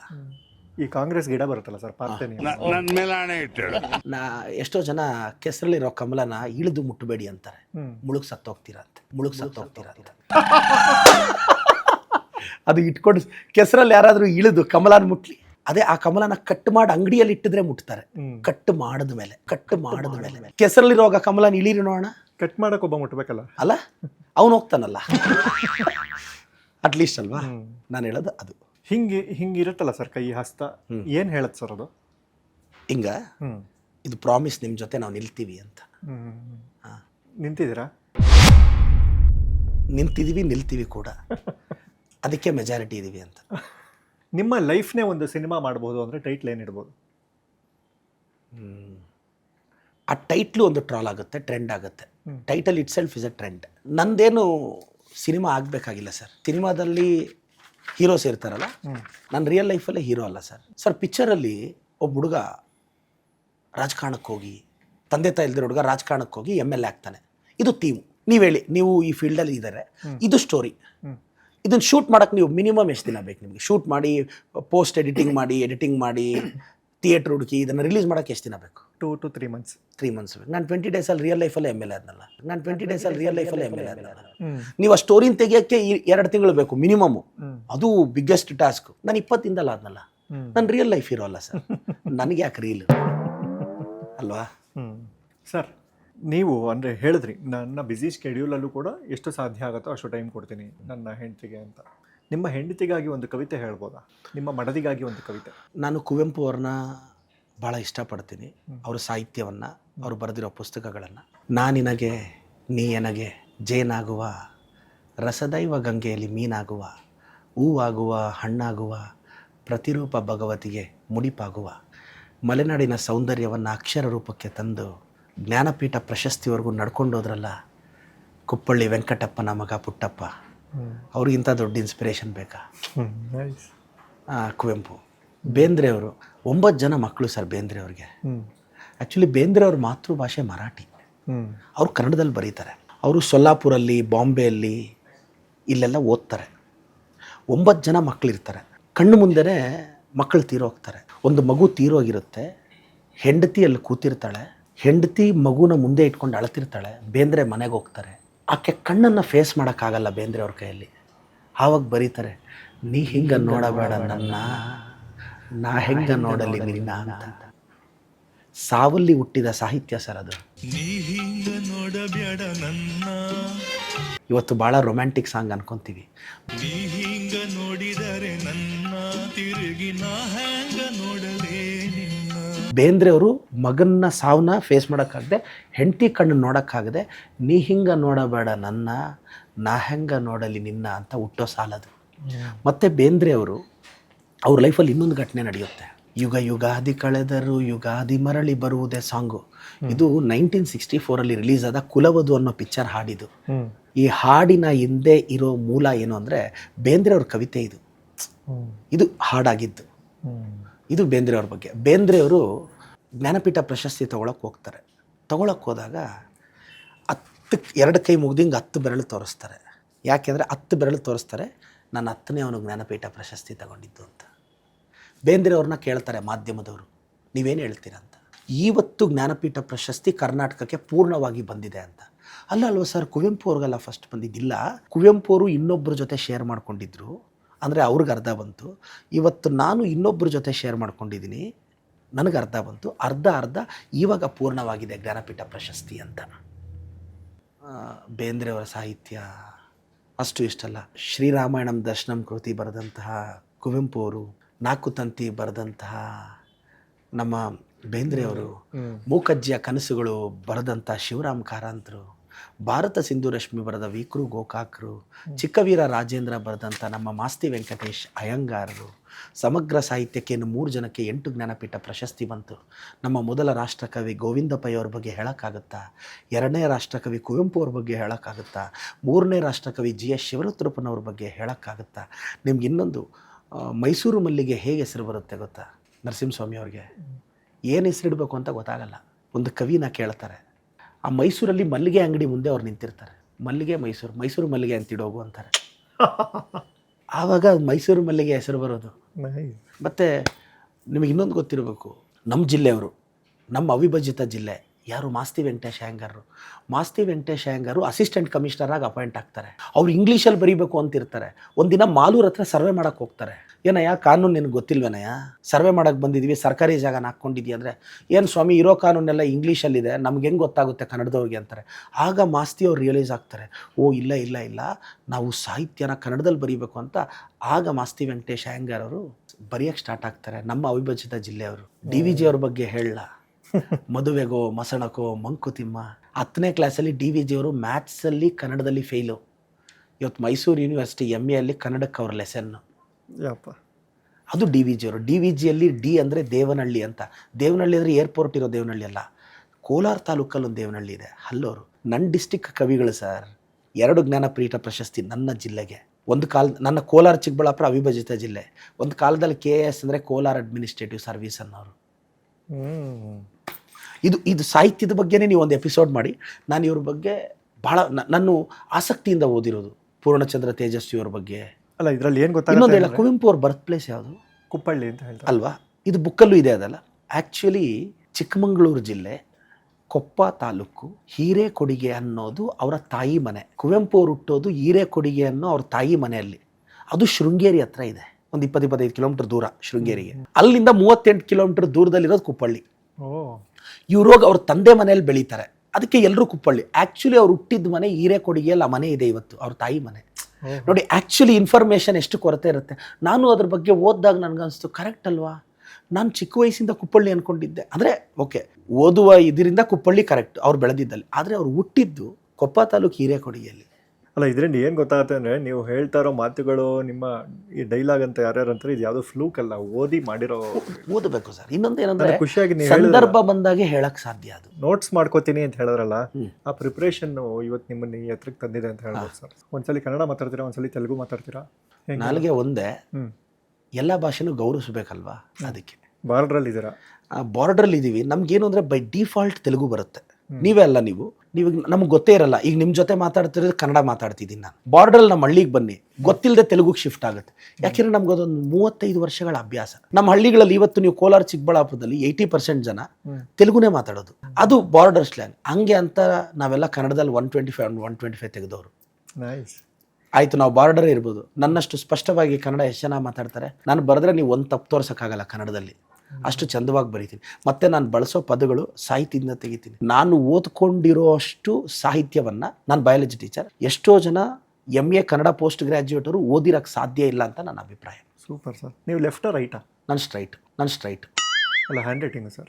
ಈ ಕಾಂಗ್ರೆಸ್ ಗಿಡ ಬರುತ್ತಲ್ಲ ಸರ್ ನನ್ನ ಮೇಲೆ ಇಟ್ಟಳು ನಾ ಎಷ್ಟೋ ಜನ ಕೆಸರಲ್ಲಿರೋ ಕಮಲನ ಇಳಿದು ಮುಟ್ಟಬೇಡಿ ಅಂತಾರೆ. ಮುಳುಗ್ ಸತ್ತೋಗ್ತೀರಾ ಅಂತ. ಮುಳುಗ್ ಸತ್ತೋಗ್ತೀರಾ ಅಂತ. ಅದು ಇಟ್ಕೊಂಡು ಕೆಸರಲ್ಲಿ ಯಾರಾದರೂ ಇಳಿದು ಕಮಲನ ಮುಟ್ಲಿ. ಅದೇ ಆ ಕಮಲನ ಕಟ್ ಮಾಡಿ ಅಂಗಡಿಯಲ್ಲಿ ಇಟ್ಟಿದ್ರೆ ಮುಟ್ತಾರೆ. ಕಟ್ ಮಾಡಿದ ಮೇಲೆ ಕಟ್ ಮಾಡಿದ ಮೇಲೆ. ಕೆಸರಲ್ಲಿರೋ ಕಮಲನ ಇಳಿರಿ ನೋಡೋಣ. ಕಟ್ ಮಾಡಕ್ಕೆ ಒಬ್ಬ ಮುಟ್ಬೇಕಲ್ಲ? ಅಲ್ಲ ಅವನು ಹೋಗ್ತಾನಲ್ಲ. ಅಟ್ಲೀಸ್ಟ್ ಅಲ್ವಾ? ನಾನು ಹೇಳೋದು ಅದು. ಹಿಂಗೆ ಇರುತ್ತಲ್ಲ ಸರ್ ಕೈ ಹಸ್ತ? ಏನು ಹೇಳತ್ ಸರ್ ಅದು? ಹಿಂಗ? ಇದು ಪ್ರಾಮಿಸ್ ನಿಮ್ಮ ಜೊತೆ ನಾವು ನಿಲ್ತೀವಿ ಅಂತ. ನಿಂತಿದ್ದೀರಾ? ನಿಂತಿದ್ದೀವಿ ನಿಲ್ತೀವಿ ಕೂಡ. ಅದಕ್ಕೆ ಮೆಜಾರಿಟಿ ಇದ್ದೀವಿ ಅಂತ. ನಿಮ್ಮ ಲೈಫ್ನೇ ಒಂದು ಸಿನಿಮಾ ಮಾಡ್ಬೋದು ಅಂದರೆ ಟೈಟ್ಲ್ ಏನಿಡ್ಬೋದು ಆ ಟೈಟ್ಲು ಒಂದು ಟ್ರಾಲ್ ಆಗುತ್ತೆ ಟ್ರೆಂಡ್ ಆಗುತ್ತೆ. Title itself is a trend ನಂದೇನು ಸಿನಿಮಾ ಆಗಬೇಕಾಗಿಲ್ಲ ಸರ್. ಸಿನಿಮಾದಲ್ಲಿ ಹೀರೋಸ್ ಇರ್ತಾರಲ್ಲ. ನಾನು ರಿಯಲ್ ಲೈಫಲ್ಲೇ ಹೀರೋ ಅಲ್ಲ ಸರ್ ಸರ್ ಪಿಕ್ಚರಲ್ಲಿ ಒಬ್ಬ ಹುಡುಗ ರಾಜಕಾರಣಕ್ಕೆ ಹೋಗಿ ತಂದೆ ತಾಯಿ ಇಲ್ದಿರೋ ಹುಡುಗ ರಾಜಕಾರಣಕ್ಕೆ ಹೋಗಿ ಎಂ ಎಲ್ ಎ ಆಗ್ತಾನೆ. ಇದು ಥೀಮ್ ನೀವು ಹೇಳಿ ನೀವು ಈ ಫೀಲ್ಡಲ್ಲಿ ಇದ್ದಾರೆ. ಇದು ಸ್ಟೋರಿ. ಇದನ್ನು ಶೂಟ್ ಮಾಡೋಕ್ಕೆ ನೀವು ಮಿನಿಮಮ್ ಎಷ್ಟು ದಿನ ಬೇಕು ನಿಮಗೆ? ಶೂಟ್ ಮಾಡಿ ಪೋಸ್ಟ್ ಎಡಿಟಿಂಗ್ ಮಾಡಿ ಎಡಿಟಿಂಗ್ ಮಾಡಿ ಥಿಯೇಟ್ರ್ ಹುಡುಕಿ ಇದನ್ನು ರಿಲೀಸ್ ಮಾಡೋಕ್ಕೆ ಎಷ್ಟು ದಿನ ಬೇಕು? Two to three months three months ಬೇಕು. ನಾನು ಟ್ವೆಂಟಿ ಡೇಸಲ್ಲಿ ರಿಯಲ್ ಲೈಫಲ್ಲೇ ಎಂ ಎಲ್ ಎ ಅದನ್ನಲ್ಲ ನಾನು ಟ್ವೆಂಟಿ ಡೇಸಲ್ಲಿ ರಿಯಲ್ ಲೈಫಲ್ಲೇ ಎಂ ಎಲ್ ಎ ಅದನ್ನಲ್ಲ ನೀವು ಆ ಸ್ಟೋರಿನ ತೆಗಿಯೋಕ್ಕೆ ಎರಡು ತಿಂಗಳು ಬೇಕು ಮಿನಿಮಮ್ ಅದು ಬಿಗ್ಗೆಸ್ಟ್ ಟಾಸ್ಕ್ ನಾನು ಇಪ್ಪತ್ತಿಂದಲ್ಲ ಅದನ್ನಲ್ಲ ನಾನು ನನ್ನ ರಿಯಲ್ ಲೈಫ್ ಇರೋಲ್ಲ ಸರ್. ನನಗೆ ಯಾಕೆ ರೀಲ್ ಅಲ್ವಾ? ಸರ್ ನೀವು ಅಂದರೆ ಹೇಳಿದ್ರಿ ನನ್ನ ಬ್ಯುಸಿ ಸ್ಕೆಡ್ಯೂಲಲ್ಲೂ ಕೂಡ ಎಷ್ಟು ಸಾಧ್ಯ ಆಗುತ್ತೋ ಅಷ್ಟು ಟೈಮ್ ಕೊಡ್ತೀನಿ ನನ್ನ ಹೆಂಡತಿಗೆ ಅಂತ. ನಿಮ್ಮ ಹೆಂಡತಿಗಾಗಿ ಒಂದು ಕವಿತೆ ಹೇಳ್ಬೋದಾ? ನಿಮ್ಮ ಮಡದಿಗಾಗಿ ಒಂದು ಕವಿತೆ. ನಾನು ಕುವೆಂಪು ಅವ್ರನ್ನ ಭಾಳ ಇಷ್ಟಪಡ್ತೀನಿ. ಅವರ ಸಾಹಿತ್ಯವನ್ನು ಅವರು ಬರೆದಿರೋ ಪುಸ್ತಕಗಳನ್ನು. ನಾನಿನಗೆ ನೀ ನನಗೆ ಜೇನಾಗುವ ರಸದೈವ ಗಂಗೆಯಲ್ಲಿ ಮೀನಾಗುವ ಹೂವಾಗುವ ಹಣ್ಣಾಗುವ ಪ್ರತಿರೂಪ ಭಗವತಿಗೆ ಮುಡಿಪಾಗುವ ಮಲೆನಾಡಿನ ಸೌಂದರ್ಯವನ್ನು ಅಕ್ಷರ ರೂಪಕ್ಕೆ ತಂದು ಜ್ಞಾನಪೀಠ ಪ್ರಶಸ್ತಿವರೆಗೂ ನಡ್ಕೊಂಡೋದ್ರಲ್ಲ ಕುಪ್ಪಳ್ಳಿ ವೆಂಕಟಪ್ಪನ ಮಗ ಪುಟ್ಟಪ್ಪ. ಅವ್ರಿಗಿಂತ ದೊಡ್ಡ ಇನ್ಸ್ಪಿರೇಷನ್ ಬೇಕಾ? ಕುವೆಂಪು. ಬೇಂದ್ರೆ ಅವರು ಒಂಬತ್ತು ಜನ ಮಕ್ಕಳು ಸರ್ ಬೇಂದ್ರೆ ಅವ್ರಿಗೆ. ಆ್ಯಕ್ಚುಲಿ ಬೇಂದ್ರೆ ಅವ್ರ ಮಾತೃಭಾಷೆ ಮರಾಠಿ. ಅವರು ಅವ್ರು ಕನ್ನಡದಲ್ಲಿ ಬರೀತಾರೆ. ಅವರು ಸೊಲ್ಲಾಪುರಲ್ಲಿ ಬಾಂಬೆಯಲ್ಲಿ ಇಲ್ಲೆಲ್ಲ ಓದ್ತಾರೆ. ಒಂಬತ್ತು ಜನ ಮಕ್ಕಳಿರ್ತಾರೆ ಕಣ್ಣು ಮುಂದೆನೇ ಮಕ್ಕಳು ತೀರೋಗ್ತಾರೆ ಒಂದು ಮಗು ತೀರೋಗಿರುತ್ತೆ. ಹೆಂಡತಿ ಅಲ್ಲಿ ಕೂತಿರ್ತಾಳೆ. ಹೆಂಡತಿ ಮಗುನ ಮುಂದೆ ಇಟ್ಕೊಂಡು ಅಳತಿರ್ತಾಳೆ. ಬೇಂದ್ರೆ ಮನೆಗೆ ಹೋಗ್ತಾರೆ. ಆಕೆ ಕಣ್ಣನ್ನು ಫೇಸ್ ಮಾಡೋಕ್ಕಾಗಲ್ಲ ಬೇಂದ್ರೆ ಅವ್ರ ಕೈಯಲ್ಲಿ. ಆವಾಗ ಬರೀತಾರೆ ನೀ ಹಿಂಗೆ ನೋಡಬೇಡ ನನ್ನ ನಾ ಹೆಂಗ ನೋಡಲಿ ನಿನ್ನ ಅಂತ. ಸಾವಲ್ಲಿ ಹುಟ್ಟಿದ ಸಾಹಿತ್ಯ ಸರ್ ಅದು. ಇವತ್ತು ಭಾಳ ರೊಮ್ಯಾಂಟಿಕ್ ಸಾಂಗ್ ಅನ್ಕೊಂತೀವಿ. ಬೇಂದ್ರೆ ಅವರು ಮಗನ ಸಾವನ್ನ ಫೇಸ್ ಮಾಡೋಕ್ಕಾಗದೆ ಹೆಂಡತಿ ಕಣ್ಣು ನೋಡೋಕ್ಕಾಗದೆ ನೀ ಹಿಂಗ ನೋಡಬೇಡ ನನ್ನ ನಾ ಹೆಂಗ ನೋಡಲಿ ನಿನ್ನ ಅಂತ ಹುಟ್ಟೋ ಸಾಲದು ಮತ್ತೆ ಬೇಂದ್ರೆ ಅವರು ಅವ್ರ ಲೈಫಲ್ಲಿ ಇನ್ನೊಂದು ಘಟನೆ ನಡೆಯುತ್ತೆ. ಯುಗ ಯುಗಾದಿ ಕಳೆದರು ಯುಗಾದಿ ಮರಳಿ ಬರುವುದೇ ಸಾಂಗು ಇದು ನೈನ್ಟೀನ್ ಸಿಕ್ಸ್ಟಿ ಫೋರಲ್ಲಿ ರಿಲೀಸ್ ಆದ ಕುಲವಧು ಅನ್ನೋ ಪಿಕ್ಚರ್ ಹಾಡಿದು ಈ ಹಾಡಿನ ಹಿಂದೆ ಇರೋ ಮೂಲ ಏನು ಅಂದರೆ ಬೇಂದ್ರೆ ಅವ್ರ ಕವಿತೆ ಇದು. ಇದು ಹಾಡಾಗಿದ್ದು. ಇದು ಬೇಂದ್ರೆ ಅವ್ರ ಬಗ್ಗೆ. ಬೇಂದ್ರೆ ಅವರು ಜ್ಞಾನಪೀಠ ಪ್ರಶಸ್ತಿ ತೊಗೊಳಕ್ಕೆ ಹೋಗ್ತಾರೆ. ತೊಗೊಳಕ್ಕೆ ಹೋದಾಗ ಹತ್ತು ಎರಡು ಕೈ ಮುಗ್ದಿಂಗೆ ಹತ್ತು ಬೆರಳು ತೋರಿಸ್ತಾರೆ. ಯಾಕೆಂದರೆ ಹತ್ತು ಬೆರಳು ತೋರಿಸ್ತಾರೆ ನಾನು ಹತ್ತನೇ ಅವನು ಜ್ಞಾನಪೀಠ ಪ್ರಶಸ್ತಿ ತಗೊಂಡಿದ್ದು ಅಂತ. ಬೇಂದ್ರೆ ಅವ್ರನ್ನ ಕೇಳ್ತಾರೆ ಮಾಧ್ಯಮದವರು, ನೀವೇನು ಹೇಳ್ತೀರಾ ಅಂತ. ಇವತ್ತು ಜ್ಞಾನಪೀಠ ಪ್ರಶಸ್ತಿ ಕರ್ನಾಟಕಕ್ಕೆ ಪೂರ್ಣವಾಗಿ ಬಂದಿದೆ ಅಂತ. ಅಲ್ಲ ಅಲ್ವ ಸರ್, ಕುವೆಂಪು ಅವ್ರಿಗೆಲ್ಲ ಫಸ್ಟ್ ಬಂದಿದ್ದಿಲ್ಲ. ಕುವೆಂಪು ಅವರು ಇನ್ನೊಬ್ಬರ ಜೊತೆ ಶೇರ್ ಮಾಡ್ಕೊಂಡಿದ್ರು. ಅಂದರೆ ಅವ್ರಿಗೆ ಅರ್ಧ ಬಂತು. ಇವತ್ತು ನಾನು ಇನ್ನೊಬ್ಬರ ಜೊತೆ ಶೇರ್ ಮಾಡ್ಕೊಂಡಿದ್ದೀನಿ ನನಗೆ ಅರ್ಧ ಬಂತು. ಅರ್ಧ ಅರ್ಧ ಇವಾಗ ಪೂರ್ಣವಾಗಿದೆ ಜ್ಞಾನಪೀಠ ಪ್ರಶಸ್ತಿ ಅಂತ. ಬೇಂದ್ರೆಯವರ ಬೇಂದ್ರೆ ಅವರ ಸಾಹಿತ್ಯ ಅಷ್ಟು ಇಷ್ಟಲ್ಲ ಶ್ರೀರಾಮಾಯಣಂ ದರ್ಶನಂ ಕೃತಿ ಬರೆದಂತಹ ಕುವೆಂಪು ಅವರು ನಾಲ್ಕು ತಂತಿ ಬರೆದಂತಹ ನಮ್ಮ ಬೇಂದ್ರೆಯವರು ಮೂಕಜ್ಜಿಯ ಕನಸುಗಳು ಬರೆದಂಥ ಶಿವರಾಮ್ ಕಾರಂತರು ಭಾರತ ಸಿಂಧು ರಶ್ಮಿ ಬರೆದ ವೀಕ್ರು, ಗೋಕಾಕ್ರು, ಚಿಕ್ಕವೀರ ರಾಜೇಂದ್ರ ಬರೆದಂಥ ನಮ್ಮ ಮಾಸ್ತಿ ವೆಂಕಟೇಶ್ ಅಯ್ಯಂಗಾರರು, ಸಮಗ್ರ ಸಾಹಿತ್ಯಕ್ಕೆ ಇನ್ನು ಮೂರು ಜನಕ್ಕೆ ಎಂಟು ಜ್ಞಾನಪೀಠ ಪ್ರಶಸ್ತಿ ಬಂತು. ನಮ್ಮ ಮೊದಲ ರಾಷ್ಟ್ರಕವಿ ಗೋವಿಂದ ಪೈ ಅವ್ರ ಬಗ್ಗೆ ಹೇಳೋಕ್ಕಾಗುತ್ತಾ? ಎರಡನೇ ರಾಷ್ಟ್ರಕವಿ ಕುವೆಂಪು ಅವ್ರ ಬಗ್ಗೆ ಹೇಳೋಕ್ಕಾಗುತ್ತಾ? ಮೂರನೇ ರಾಷ್ಟ್ರಕವಿ ಜಿ ಎಸ್ ಶಿವರುದ್ರಪ್ಪನವ್ರ ಬಗ್ಗೆ ಹೇಳೋಕ್ಕಾಗುತ್ತಾ? ನಿಮ್ಗೆ ಇನ್ನೊಂದು ಮೈಸೂರು ಮಲ್ಲಿಗೆ ಹೇಗೆ ಹೆಸರು ಬರುತ್ತೆ ಗೊತ್ತಾ? ನರಸಿಂಹಸ್ವಾಮಿ ಅವ್ರಿಗೆ? ಏನು ಹೆಸರಿಡಬೇಕು ಅಂತ ಗೊತ್ತಾಗಲ್ಲ. ಒಂದು ಕವಿನ ಕೇಳ್ತಾರೆ. ಆ ಮೈಸೂರಲ್ಲಿ ಮಲ್ಲಿಗೆ ಅಂಗಡಿ ಮುಂದೆ ಅವ್ರು ನಿಂತಿರ್ತಾರೆ. ಮಲ್ಲಿಗೆ ಮೈಸೂರು ಮೈಸೂರು ಮಲ್ಲಿಗೆ ಅಂತಿಡೋಗು ಅಂತಾರೆ. ಆವಾಗ ಮೈಸೂರು ಮಲ್ಲಿಗೆ ಹೆಸರು ಬರೋದು. ಮತ್ತು ನಿಮಗೆ ಇನ್ನೊಂದು ಗೊತ್ತಿರಬೇಕು ನಮ್ಮ ಜಿಲ್ಲೆಯವರು ನಮ್ಮ ಅವಿಭಜಿತ ಜಿಲ್ಲೆ ಯಾರು ಮಾಸ್ತಿ ವೆಂಕಟೇಶ್ ಅಯ್ಯಂಗಾರರು ಮಾಸ್ತಿ ವೆಂಕಟೇಶ್ ಅಯ್ಯಂಗಾರು ಅಸಿಸ್ಟೆಂಟ್ ಕಮಿಷನರ್ ಆಗಿ ಅಪಾಯಿಂಟ್ ಆಗ್ತಾರೆ. ಅವ್ರು ಇಂಗ್ಲೀಷಲ್ಲಿ ಬರೀಬೇಕು ಅಂತಿರ್ತಾರೆ. ಒಂದಿನ ಮಾಲೂರ್ ಹತ್ರ ಸರ್ವೆ ಮಾಡೋಕೆ ಹೋಗ್ತಾರೆ. ಏನಯ್ಯ, ಕಾನೂನು ನಿನಗೆ ಗೊತ್ತಿಲ್ವೇನಯ್ಯ? ಸರ್ವೆ ಮಾಡೋಕೆ ಬಂದಿದ್ವಿ, ಸರ್ಕಾರಿ ಜಾಗ ಹಾಕ್ಕೊಂಡಿದ್ವಿ ಅಂದರೆ, ಏನು ಸ್ವಾಮಿ, ಇರೋ ಕಾನೂನೆಲ್ಲ ಇಂಗ್ಲೀಷಲ್ಲಿದೆ ನಮ್ಗೆ ಹೆಂಗೆ ಗೊತ್ತಾಗುತ್ತೆ ಕನ್ನಡದವ್ರಿಗೆ ಅಂತಾರೆ. ಆಗ ಮಾಸ್ತಿ ಅವ್ರು ರಿಯಲೈಸ್ ಆಗ್ತಾರೆ, ಓ ಇಲ್ಲ ಇಲ್ಲ ಇಲ್ಲ, ನಾವು ಸಾಹಿತ್ಯನ ಕನ್ನಡದಲ್ಲಿ ಬರೀಬೇಕು ಅಂತ ಆಗ ಮಾಸ್ತಿ ವೆಂಕಟೇಶ್ ಅಯ್ಯಂಗಾರ್ ಅವರು ಬರೆಯಕ್ಕೆ ಸ್ಟಾರ್ಟ್ ಆಗ್ತಾರೆ ನಮ್ಮ ಅವಿಭಜಿತ ಜಿಲ್ಲೆಯವರು ಡಿ ವಿ ಜಿ ಅವ್ರ ಬಗ್ಗೆ ಹೇಳಲ್ಲ ಮದುವೆಗೋ ಮಸಣಕೋ ಮಂಕುತಿಮ್ಮ ಹತ್ತನೇ ಕ್ಲಾಸಲ್ಲಿ ಡಿ ವಿ ಜಿಯವರು ಮ್ಯಾಥ್ಸಲ್ಲಿ ಕನ್ನಡದಲ್ಲಿ ಫೇಲು ಇವತ್ತು ಮೈಸೂರು ಯೂನಿವರ್ಸಿಟಿ ಎಂ ಎಲ್ಲಿ ಕನ್ನಡಕ್ಕೆ ಅವ್ರ ಲೆಸನ್ನು ಯಪ್ಪ. ಅದು ಡಿ ವಿ ಜಿ ಅವರು. ಡಿ ವಿ ಜಿಯಲ್ಲಿ ಡಿ ಅಂದರೆ ದೇವನಹಳ್ಳಿ ಅಂತ. ದೇವನಹಳ್ಳಿ ಅಂದರೆ ಏರ್ಪೋರ್ಟ್ ಇರೋ ದೇವನಹಳ್ಳಿ ಅಲ್ಲ. ಕೋಲಾರ ತಾಲೂಕಲ್ಲಿ ಒಂದು ದೇವನಹಳ್ಳಿ ಇದೆ. ಅಲ್ಲೋರು. ನನ್ನ ಡಿಸ್ಟಿಕ್ ಕವಿಗಳು ಸರ್ ಎರಡು ಜ್ಞಾನಪೀಠ ಪ್ರಶಸ್ತಿ ನನ್ನ ಜಿಲ್ಲೆಗೆ. ಒಂದು ಕಾಲ ನನ್ನ ಕೋಲಾರ ಚಿಕ್ಕಬಳ್ಳಾಪುರ ಅವಿಭಜಿತ ಜಿಲ್ಲೆ. ಒಂದು ಕಾಲದಲ್ಲಿ ಕೆ ಎ ಎಸ್ ಅಂದರೆ ಕೋಲಾರ ಅಡ್ಮಿನಿಸ್ಟ್ರೇಟಿವ್ ಸರ್ವಿಸ್ ಅನ್ನೋರು. ಇದು ಇದು ಸಾಹಿತ್ಯದ ಬಗ್ಗೆನೇ ನೀವು ಒಂದು ಎಪಿಸೋಡ್ ಮಾಡಿ ನಾನು ಇವ್ರ ಬಗ್ಗೆ ಭಾಳ ನನ್ನ ನಾನು ಆಸಕ್ತಿಯಿಂದ ಓದಿರೋದು ಪೂರ್ಣಚಂದ್ರ ತೇಜಸ್ವಿ ಅವ್ರ ಬಗ್ಗೆ. ಅಲ್ಲ ಇದ್ರಲ್ಲಿ ಏನು ಇನ್ನೊಂದು ಗೊತ್ತಾಗುತ್ತೆ ಹೇಳ ಕುವೆಂಪು ಅವ್ರ ಬರ್ತ್ ಪ್ಲೇಸ್ ಯಾವುದು? ಕುಪ್ಪಳ್ಳಿ ಅಂತ ಹೇಳ್ತಾರೆ. ಅಲ್ವಾ? ಇದು ಬುಕ್ಕಲ್ಲೂ ಇದೆ ಅದಲ್ಲ. ಆ್ಯಕ್ಚುಲಿ ಚಿಕ್ಕಮಗಳೂರು ಜಿಲ್ಲೆ ಕೊಪ್ಪ ತಾಲೂಕು ಹಿರೇಕೊಡಿಗೆ ಅನ್ನೋದು ಅವರ ತಾಯಿ ಮನೆ. ಕುವೆಂಪು ಅವ್ರು ಹುಟ್ಟೋದು ಹಿರೇಕೊಡಿಗೆ ಅನ್ನೋ ಅವ್ರ ತಾಯಿ ಮನೆಯಲ್ಲಿ. ಅದು ಶೃಂಗೇರಿ ಹತ್ರ ಇದೆ. ಒಂದು ಇಪ್ಪತ್ತು ಇಪ್ಪತ್ತೈದು ಕಿಲೋಮೀಟರ್ ದೂರ ಶೃಂಗೇರಿಗೆ. ಅಲ್ಲಿಂದ ಮೂವತ್ತೆಂಟು ಕಿಲೋಮೀಟರ್ ದೂರದಲ್ಲಿರೋದು ಕುಪ್ಪಳ್ಳಿ. ಓ. ಇವ್ರೋಗಿ ಅವ್ರ ತಂದೆ ಮನೆಯಲ್ಲಿ ಬೆಳೀತಾರೆ. ಅದಕ್ಕೆ ಎಲ್ಲರೂ ಕುಪ್ಪಳ್ಳಿ. ಆ್ಯಕ್ಚುಲಿ ಅವ್ರು ಹುಟ್ಟಿದ ಮನೆ ಹಿರೇಕೊಡಿಗೆಯಲ್ಲಿ ಆ ಮನೆ ಇದೆ ಇವತ್ತು ಅವ್ರ ತಾಯಿ ಮನೆ. ನೋಡಿ ಆ್ಯಕ್ಚುಲಿ ಇನ್ಫಾರ್ಮೇಷನ್ ಎಷ್ಟು ಕೊರತೆ ಇರುತ್ತೆ. ನಾನು ಅದ್ರ ಬಗ್ಗೆ ಓದಿದಾಗ ನನಗನ್ನಿಸ್ತು ಕರೆಕ್ಟ್ ಅಲ್ವಾ? ನಾನು ಚಿಕ್ಕ ವಯಸ್ಸಿಂದ ಕುಪ್ಪಳ್ಳಿ ಅಂದ್ಕೊಂಡಿದ್ದೆ ಅಂದರೆ ಓಕೆ ಓದುವ ಇದರಿಂದ ಕುಪ್ಪಳ್ಳಿ ಕರೆಕ್ಟ್ ಅವ್ರು ಬೆಳೆದಿದ್ದಲ್ಲಿ. ಆದರೆ ಅವ್ರು ಹುಟ್ಟಿದ್ದು ಕೊಪ್ಪ ತಾಲೂಕು ಹಿರೇಕೊಡಿಗೆಯಲ್ಲಿ. ಅಲ್ಲ ಇದರಿಂದ ಏನು ಗೊತ್ತಾಗುತ್ತೆ ಅಂದರೆ ನೀವು ಹೇಳ್ತಾ ಇರೋ ಮಾತುಗಳು ನಿಮ್ಮ ಈ ಡೈಲಾಗ್ ಅಂತ ಯಾರ್ಯಾರು ಅಂತಾರೆ ಇದು ಯಾವುದೋ ಫ್ಲೂಕ್ ಅಲ್ಲ ಓದಿ ಮಾಡಿರೋ ಓದಬೇಕು ಸರ್. ಇನ್ನೊಂದು ಏನಂದ್ರೆ ಖುಷಿಯಾಗಿ ನೀವು ಸಂದರ್ಭ ಬಂದಾಗೆ ಹೇಳಕ್ ಸಾಧ್ಯ ಅದು. ನೋಟ್ಸ್ ಮಾಡ್ಕೋತೀನಿ ಅಂತ ಹೇಳಿದ್ರಲ್ಲ ಆ ಪ್ರಿಪ್ರೇಷನ್ ಇವತ್ತು ನಿಮ್ಮನ್ನ ಈ ಹತ್ರಕ್ಕೆ ತಂದಿದೆ ಅಂತ ಹೇಳ್ಬೋದು ಸರ್. ಒಂದ್ಸಲಿ ಕನ್ನಡ ಮಾತಾಡ್ತೀರಾ ಒಂದ್ಸಲಿ ತೆಲುಗು ಮಾತಾಡ್ತೀರಾ? ನನಗೆ ನಾಲ್ಗೆ ಒಂದೇ ಎಲ್ಲ ಭಾಷೆನೂ ಗೌರವಿಸ್ಬೇಕಲ್ವಾ? ಅದಕ್ಕೆ. ಬಾರ್ಡ್ರಲ್ಲಿ ಇದ್ದೀರಾ ಬಾರ್ಡ್ರಲ್ಲಿ ಇದ್ದೀವಿ ನಮ್ಗೇನು ಅಂದರೆ ಬೈ ಡಿಫಾಲ್ಟ್ ತೆಲುಗು ಬರುತ್ತೆ. ನೀವೇ ಅಲ್ಲ ನೀವು. ನೀವು ನಮ್ಗೆ ಗೊತ್ತೇ ಇರಲ್ಲ. ಈಗ ನಿಮ್ಮ ಜೊತೆ ಮಾತಾಡ್ತಿರೋದು ಕನ್ನಡ ಮಾತಾಡ್ತಿದ್ದೀನಿ ನಾನು. ಬಾರ್ಡ್ರಲ್ಲಿ ನಮ್ಮ ಹಳ್ಳಿಗೆ ಬನ್ನಿ. ಗೊತ್ತಿಲ್ಲದೆ ತೆಲುಗುಗೆ ಶಿಫ್ಟ್ ಆಗುತ್ತೆ. ಯಾಕೆಂದ್ರೆ ನಮ್ಗೆ ಅದೊಂದು ಮೂವತ್ತೈದು ವರ್ಷಗಳ ಅಭ್ಯಾಸ. ನಮ್ಮ ಹಳ್ಳಿಗಳಲ್ಲಿ ಇವತ್ತು ನೀವು ಕೋಲಾರ ಚಿಕ್ಕಬಳ್ಳಾಪುರದಲ್ಲಿ ಏಯ್ಟಿ ಪರ್ಸೆಂಟ್ ಜನ ತೆಲುಗುನೇ ಮಾತಾಡೋದು. ಅದು ಬಾರ್ಡರ್ ಸ್ಲ್ಯಾಂಗ್ ಹಂಗೆ ಅಂತ ನಾವೆಲ್ಲ ಕನ್ನಡದಲ್ಲಿ one twenty five one twenty five ತೆಗೆದವರು. ಆಯ್ತು ಆಯಿತು ನಾವು ಬಾರ್ಡರ್ ಇರ್ಬೋದು. ನನ್ನಷ್ಟು ಸ್ಪಷ್ಟವಾಗಿ ಕನ್ನಡ ಎಷ್ಟು ಜನ ಮಾತಾಡ್ತಾರೆ? ನಾನು ಬರೆದ್ರೆ ನೀವು ಒಂದು ತಪ್ಪು ತೋರ್ಸೋಕ್ಕಾಗಲ್ಲ ಕನ್ನಡದಲ್ಲಿ. ಅಷ್ಟು ಚಂದವಾಗಿ ಬರೀತೀನಿ. ಮತ್ತೆ ನಾನು ಬಳಸೋ ಪದಗಳು ಸಾಹಿತ್ಯದಿಂದ ತೆಗಿತೀನಿ. ನಾನು ಓದ್ಕೊಂಡಿರೋ ಅಷ್ಟು ಸಾಹಿತ್ಯವನ್ನು ನಾನು ಬಯಾಲಜಿ ಟೀಚರ್ ಎಷ್ಟೋ ಜನ ಎಂ ಎ ಕನ್ನಡ ಪೋಸ್ಟ್ ಗ್ರ್ಯಾಜುಯೇಟರು ಓದಿರೋಕ್ಕೆ ಸಾಧ್ಯ ಇಲ್ಲ ಅಂತ ನನ್ನ ಅಭಿಪ್ರಾಯ. ಸೂಪರ್ ಸರ್ ನೀವು ಲೆಫ್ಟಾ ರೈಟ ನಾನು ಸ್ಟ್ರೈಟ್ ನಾನು ಸ್ಟ್ರೈಟ್ ಅಲ್ಲ ಹ್ಯಾಂಡ್ ರೈಟಿಂಗ್ ಸರ್.